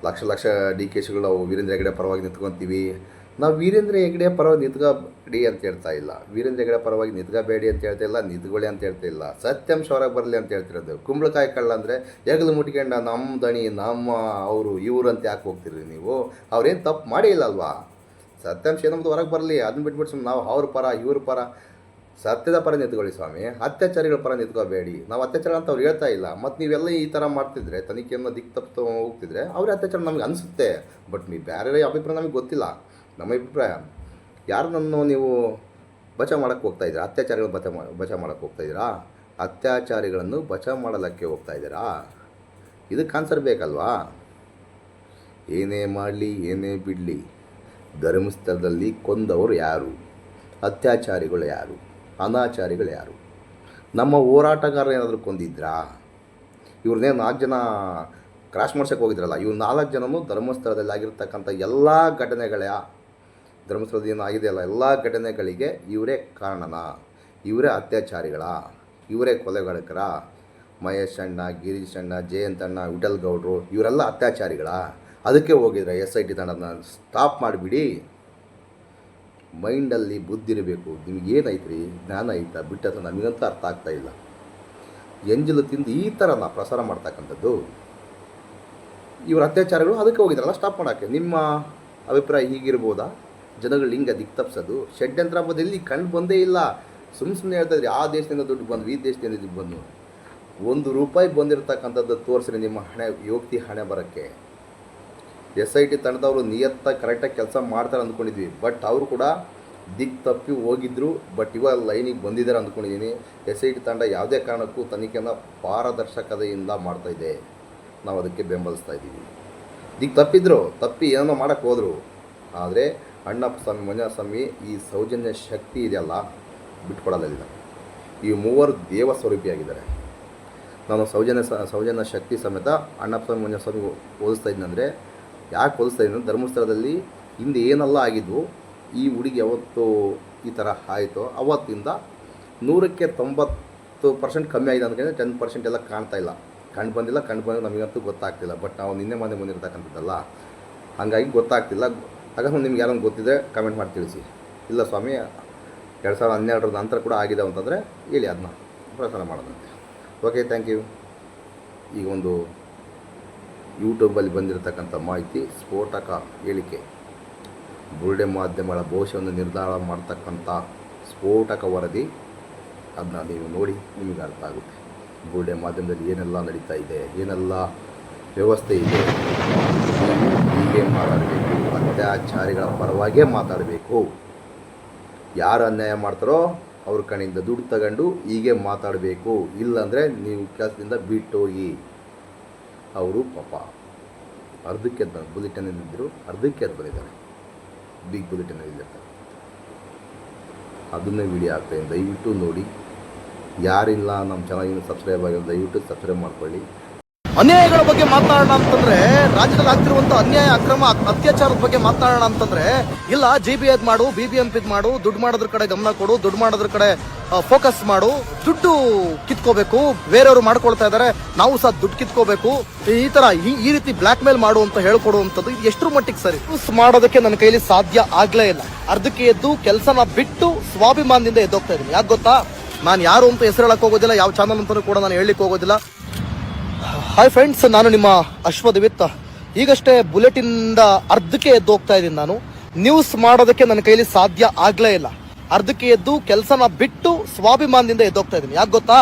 ಲಕ್ಷ ಲಕ್ಷ ಡಿ ಕೆ ಶಿಗಳು ವೀರೇಂದ್ರ ಹೆಗ್ಡೆ ಪರವಾಗಿ ನಿಂತ್ಕೊತೀವಿ. ನಾವು ವೀರೇಂದ್ರ ಹೆಗ್ಡೆ ಪರವಾಗಿ ನಿಂತ್ಕೋಬೇಡಿ ಅಂತ ಹೇಳ್ತಾ ಇಲ್ಲ. ವೀರೇಂದ್ರ ಹೆಗಡೆ ಪರವಾಗಿ ನಿದ್ಗಬೇಡಿ ಅಂತ ಹೇಳ್ತಾ ಇಲ್ಲ ನಿದ್ಗೊಳ್ಳಿ ಅಂತ ಹೇಳ್ತಾ ಇಲ್ಲ. ಸತ್ಯಾಂಶ ಹೊರಗೆ ಬರಲಿ ಅಂತ ಹೇಳ್ತಿರೋದು. ಕುಂಬಳಕಾಯಿ ಕಳ್ಳ ಅಂದರೆ ಹೆಗಲು ಮುಟ್ಕೊಂಡ ನಮ್ಮ ದಣಿ, ನಮ್ಮ ಅವರು ಇವರು ಅಂತ ಯಾಕೆ ಹೋಗ್ತಿರಿ ನೀವು? ಅವ್ರೇನು ತಪ್ಪು ಮಾಡಿಲ್ಲ ಅಲ್ವಾ ಸತ್ಯಾಂಶ ಏನಂಬುದು ಹೊರಗೆ ಬರಲಿ ಅದನ್ನ ಬಿಟ್ಬಿಟ್ಟು ಸುಮ್ಮನೆ ನಾವು ಅವ್ರ ಪರ, ಇವ್ರ ಪರ. ಸತ್ಯದ ಪರ ನಿಂತ್ಕೊಳ್ಳಿ ಸ್ವಾಮಿ. ಅತ್ಯಾಚಾರಿಗಳ ಪರ ನಿಂತ್ಕೋಬೇಡಿ. ನಾವು ಅತ್ಯಾಚಾರ ಅಂತ ಅವ್ರು ಹೇಳ್ತಾ ಇಲ್ಲ. ಮತ್ತು ನೀವೆಲ್ಲ ಈ ಥರ ಮಾಡ್ತಿದ್ರೆ, ತನಿಖೆಯನ್ನು ದಿಕ್ ತಪ್ಪು ಹೋಗ್ತಿದ್ರೆ, ಅವ್ರ ಅತ್ಯಾಚಾರ ನಮ್ಗೆ ಅನಿಸುತ್ತೆ. ಬಟ್ ನೀವು ಬೇರೆ ಅಭಿಪ್ರಾಯ ನಮಗೆ ಗೊತ್ತಿಲ್ಲ. ನಮ್ಮ ಅಭಿಪ್ರಾಯ. ಯಾರನ್ನು ನೀವು ಬಚಾವ್ ಮಾಡೋಕ್ಕೆ ಹೋಗ್ತಾ ಇದ್ದೀರಾ? ಅತ್ಯಾಚಾರಿಗಳು ಬಚ ಬಚಾವ್ ಮಾಡೋಕ್ಕೆ ಹೋಗ್ತಾ ಇದ್ದೀರಾ? ಅತ್ಯಾಚಾರಿಗಳನ್ನು ಬಚಾವ್ ಮಾಡಲಕ್ಕೆ ಹೋಗ್ತಾ ಇದ್ದೀರಾ? ಇದಕ್ಕೆ ಆನ್ಸರ್ ಬೇಕಲ್ವಾ? ಏನೇ ಮಾಡಲಿ, ಏನೇ ಬಿಡಲಿ, ಧರ್ಮಸ್ಥಳದಲ್ಲಿ ಕೊಂದವರು ಯಾರು? ಅತ್ಯಾಚಾರಿಗಳು ಯಾರು? ಅನಾಚಾರಿಗಳು ಯಾರು? ನಮ್ಮ ಹೋರಾಟಗಾರ ಏನಾದರೂ ಕೊಂದಿದ್ರಾ? ಇವ್ರನ್ನೇ ನಾಲ್ಕು ಜನ ಕ್ರಾಶ್ ಮಾಡ್ಸೋಕ್ಕೆ ಹೋಗಿದ್ರಲ್ಲ, ಇವ್ರು ನಾಲ್ಕು ಜನನು ಧರ್ಮಸ್ಥಳದಲ್ಲಿ ಆಗಿರ್ತಕ್ಕಂಥ ಎಲ್ಲ ಘಟನೆಗಳ ಧರ್ಮಸ್ಥಳದ ಏನು ಆಗಿದೆಯಲ್ಲ ಎಲ್ಲ ಘಟನೆಗಳಿಗೆ ಇವರೇ ಕಾರಣನ? ಇವರೇ ಅತ್ಯಾಚಾರಿಗಳ? ಇವರೇ ಕೊಲೆಗಾರಕರ? ಮಹೇಶ್ ಅಣ್ಣ, ಗಿರೀಶ್ ಅಣ್ಣ, ಜಯಂತ್ ಅಣ್ಣ, ವಿಠಲ್ ಗೌಡ್ರು, ಇವರೆಲ್ಲ ಅತ್ಯಾಚಾರಿಗಳ? ಅದಕ್ಕೆ ಹೋಗಿದ್ರೆ ಎಸ್ ಐ ಟಿ ತಂಡನ ಸ್ಟಾಪ್ ಮಾಡಿಬಿಡಿ. ಮೈಂಡಲ್ಲಿ ಬುದ್ಧಿ ಇರಬೇಕು. ನಿಮ್ಗೆ ಏನೈತ್ರಿ ಜ್ಞಾನ ಐತಾ? ಬಿಟ್ಟದ ನಮಗಂತೂ ಅರ್ಥ ಆಗ್ತಾ ಇಲ್ಲ. ಎಂಜಲು ತಿಂದು ಈ ಥರ ನಾ ಪ್ರಸಾರ ಮಾಡ್ತಕ್ಕಂಥದ್ದು ಇವರ ಅತ್ಯಾಚಾರಗಳು, ಅದಕ್ಕೆ ಹೋಗಿದ್ರಲ್ಲ ಸ್ಟಾಪ್ ಮಾಡೋಕ್ಕೆ. ನಿಮ್ಮ ಅಭಿಪ್ರಾಯ ಹೀಗಿರ್ಬೋದಾ? ಜನಗಳು ಲಿಂಗ ದಿಕ್ ತಪ್ಪಿಸೋದು ಷಡ್ಯಂತ್ರ ಅಂಬೋದು ಎಲ್ಲಿ ಕಂಡು ಬಂದೇ ಇಲ್ಲ. ಸುಮ್ಮ ಸುಮ್ಮನೆ ಹೇಳ್ತಾ ಇದ್ರಿ, ಆ ದೇಶದಿಂದ ದುಡ್ಡು ಬಂದು, ಈ ದೇಶದಿಂದ ದುಡ್ಡು ಬಂದು. ಒಂದು ರೂಪಾಯಿ ಬಂದಿರತಕ್ಕಂಥದ್ದು ತೋರಿಸ್ರಿ ನಿಮ್ಮ ಹಣೆ, ಯೋಗ್ತಿ ಹಣೆ ಬರೋಕ್ಕೆ. ಎಸ್ ಐ ಟಿ ತಂಡದವರು ನಿಯತ್ತಾಗಿ ಕರೆಕ್ಟಾಗಿ ಕೆಲಸ ಮಾಡ್ತಾರೆ ಅಂದ್ಕೊಂಡಿದ್ವಿ. ಬಟ್ ಅವರು ಕೂಡ ದಿಕ್ ತಪ್ಪಿ ಹೋಗಿದ್ರು. ಬಟ್ ಇವಾಗ ಲೈನಿಗೆ ಬಂದಿದ್ದಾರೆ ಅಂದ್ಕೊಂಡಿದ್ದೀನಿ ಎಸ್ ಐ ಟಿ ತಂಡ ಯಾವುದೇ ಕಾರಣಕ್ಕೂ ತನಿಖೆಯನ್ನು ಪಾರದರ್ಶಕತೆಯಿಂದ ಮಾಡ್ತಾಯಿದೆ ನಾವು ಅದಕ್ಕೆ ಬೆಂಬಲಿಸ್ತಾ ಇದ್ದೀವಿ. ದಿಕ್ ತಪ್ಪಿದ್ರು, ತಪ್ಪಿ ಏನೋ ಮಾಡೋಕ್ಕೆ ಹೋದರು. ಆದರೆ ಅಣ್ಣಪ್ಪ ಸ್ವಾಮಿ ಮಂಜುನಾಥ ಈ ಸೌಜನ್ಯ ಶಕ್ತಿ ಇದೆಯಲ್ಲ ಬಿಟ್ಕೊಡೋದಿಲ್ಲ ಈ ಮೂವರು ದೇವ ಸ್ವರೂಪಿಯಾಗಿದ್ದಾರೆ ನಾನು ಸೌಜನ್ಯ ಸೌಜನ್ಯ ಶಕ್ತಿ ಸಮೇತ ಅಣ್ಣಪ್ಪ ಸ್ವಾಮಿ ಮಂಜುನಾಥ ಸ್ವಾಮಿ ಓದಿಸ್ತಾ ಇದ್ದಂದರೆ ಯಾಕೆ ಓದಿಸ್ತಾ ಇದ್ದೀನಿ ಧರ್ಮಸ್ಥಳದಲ್ಲಿ ಹಿಂದೆ ಏನೆಲ್ಲ ಆಗಿದ್ವು, ಈ ಹುಡುಗಿ ಯಾವತ್ತು ಈ ಥರ ಆಯಿತು, ಅವತ್ತಿಂದ ನೂರಕ್ಕೆ ತೊಂಬತ್ತು ಪರ್ಸೆಂಟ್ ಕಮ್ಮಿ ಆಗಿದೆ ಅಂದ್ಕೊಂಡ್ರೆ ಟೆನ್ ಪರ್ಸೆಂಟ್ ಎಲ್ಲ ಕಾಣ್ತಾ ಇಲ್ಲ. ಕಂಡು ಬಂದಿಲ್ಲ ಕಂಡು ಬಂದಿಲ್ಲ ನಮಗಂತೂ ಗೊತ್ತಾಗ್ತಿಲ್ಲ. ಬಟ್ ನಾವು ನಿನ್ನೆ ಮೊನ್ನೆ ಬಂದಿರ್ತಕ್ಕಂಥದ್ದಲ್ಲ, ಹಾಗಾಗಿ ಗೊತ್ತಾಗ್ತಿಲ್ಲ. ಹಾಗಾಗಿ ನಿಮ್ಗೆ ಯಾರೊಂದು ಗೊತ್ತಿದೆ ಕಮೆಂಟ್ ಮಾಡಿ ತಿಳಿಸಿ. ಇಲ್ಲ ಸ್ವಾಮಿ, ಎರಡು ಸಾವಿರದ ಹನ್ನೆರಡರ ನಂತರ ಕೂಡ ಆಗಿದೆ ಅಂತಂದರೆ ಹೇಳಿ ಅದನ್ನ ಪ್ರಸಾರ ಮಾಡೋದಂತೆ. ಓಕೆ ಥ್ಯಾಂಕ್ ಯು ಈಗ ಒಂದು ಯೂಟ್ಯೂಬಲ್ಲಿ ಬಂದಿರತಕ್ಕಂಥ ಮಾಹಿತಿ, ಸ್ಫೋಟಕ ಹೇಳಿಕೆ. ಬುರುಡೆ ಮಾಧ್ಯಮಗಳ ಭವಿಷ್ಯವನ್ನು ನಿರ್ಧಾರ ಮಾಡ್ತಕ್ಕಂಥ ಸ್ಫೋಟಕ ವರದಿ ಅದನ್ನ ನೀವು ನೋಡಿ, ನಿಮಗೆ ಅರ್ಥ ಆಗುತ್ತೆ. ಬುರುಡೆ ಮಾಧ್ಯಮದಲ್ಲಿ ಏನೆಲ್ಲ ನಡೀತಾ ಇದೆ, ಏನೆಲ್ಲ ವ್ಯವಸ್ಥೆ ಇದೆ, ಹೀಗೆ ಮಾತಾಡಬೇಕು ಅತ್ಯಾಚಾರಿಗಳ ಪರವಾಗಿಯೇ ಮಾತಾಡಬೇಕು. ಯಾರು ಅನ್ಯಾಯ ಮಾಡ್ತಾರೋ ಅವ್ರ ಕಡೆಯಿಂದ ದುಡ್ಡು ತಗೊಂಡು ಹೀಗೆ ಮಾತಾಡಬೇಕು. ಇಲ್ಲಾಂದರೆ ನೀವು ಕೆಲಸದಿಂದ ಬಿಟ್ಟೋಗಿ. ಅವರು ಪಾಪ. ಅರ್ಧಕ್ಕೆ ಎದ್ದು ಬುಲೆಟಿನಲ್ಲಿದ್ದರು ಅರ್ಧಕ್ಕೆ ಎದ್ದು ಬಂದಿದ್ದಾರೆ. ಬಿಗ್ ಬುಲೆಟಿನಲ್ಲಿರ್ತಾರೆ ಅದನ್ನೇ ವಿಡಿಯೋ ಆಗ್ತಾಯಿದ್ದೀನಿ ದಯವಿಟ್ಟು ನೋಡಿ. ಯಾರಿಲ್ಲ ನಮ್ಮ ಚಾನಲ್ಗೆ ಸಬ್ಸ್ಕ್ರೈಬ್ ಆಗಿಲ್ಲ, ದಯವಿಟ್ಟು ಸಬ್ಸ್ಕ್ರೈಬ್ ಮಾಡ್ಕೊಳ್ಳಿ. ಅನ್ಯಾಯಗಳ ಬಗ್ಗೆ ಮಾತನಾಡೋಣ ಅಂತಂದ್ರೆ, ರಾಜ್ಯದಲ್ಲಿ ಆಗ್ತಿರುವಂತ ಅನ್ಯಾಯ, ಅಕ್ರಮ ಅತ್ಯಾಚಾರದ ಬಗ್ಗೆ ಮಾತನಾಡೋಣ ಅಂತಂದ್ರೆ, ಇಲ್ಲ ಜಿ ಬಿ ಎದ್ ಮಾಡು ಬಿ ಬಿ ಎಂ ಪಿದ್ ಮಾಡು, ದುಡ್ಡು ಮಾಡೋದ್ರ ಕಡೆ ಗಮನ ಕೊಡು, ದುಡ್ಡು ಮಾಡೋದ್ರ ಕಡೆ ಫೋಕಸ್ ಮಾಡು, ದುಡ್ಡು ಕಿತ್ಕೋಬೇಕು, ಬೇರೆಯವರು ಮಾಡ್ಕೊಳ್ತಾ ಇದಾರೆ, ನಾವು ಸಹ ದುಡ್ಡು ಕಿತ್ಕೋಬೇಕು, ಈ ತರ ಈ- ರೀತಿ ಬ್ಲಾಕ್ ಮೇಲ್ ಮಾಡು ಅಂತ ಹೇಳ್ಕೊಡುವಂಥದ್ದು ಇದು ಎಷ್ಟರ ಮಟ್ಟಿಗೆ ಸರಿ? ಮಾಡೋದಕ್ಕೆ ನನ್ನ ಕೈಲಿ ಸಾಧ್ಯ ಆಗ್ಲೇ ಇಲ್ಲ. ಅರ್ಧಕ್ಕೆ ಎದ್ದು ಕೆಲಸನ ಬಿಟ್ಟು ಸ್ವಾಭಿಮಾನದಿಂದ ಎದ್ದೋಗ್ತಾ ಇದ್ದೀನಿ. ಯಾಕೆ ಗೊತ್ತಾ? ನಾನು ಯಾರು ಅಂತ ಹೆಸರು ಹೇಳಕ್ ಹೋಗೋದಿಲ್ಲ, ಯಾವ ಚಾನಲ್ ಅಂತಾನೂ ಕೂಡ ನಾನು ಹೇಳಲಿಕ್ಕೆ ಹೋಗೋದಿಲ್ಲ. ಹಾಯ್ ಫ್ರೆಂಡ್ಸ್ ನಾನು ನಿಮ್ಮ ಅಶ್ವದವಿತ್ತ ಈಗಷ್ಟೇ ಬುಲೆಟಿನಿಂದ ಅರ್ಧಕ್ಕೆ ಎದ್ದು ಹೋಗ್ತಾ ಇದ್ದೀನಿ ನಾನು. ನ್ಯೂಸ್ ಮಾಡೋದಕ್ಕೆ ನನ್ನ ಕೈಲಿ ಸಾಧ್ಯ ಆಗ್ಲೇ ಇಲ್ಲ. ಅರ್ಧಕ್ಕೆ ಎದ್ದು ಕೆಲಸನ ಬಿಟ್ಟು ಸ್ವಾಭಿಮಾನದಿಂದ ಎದ್ದೋಗ್ತಾ ಇದ್ದೀನಿ. ಯಾಕೆ ಗೊತ್ತಾ?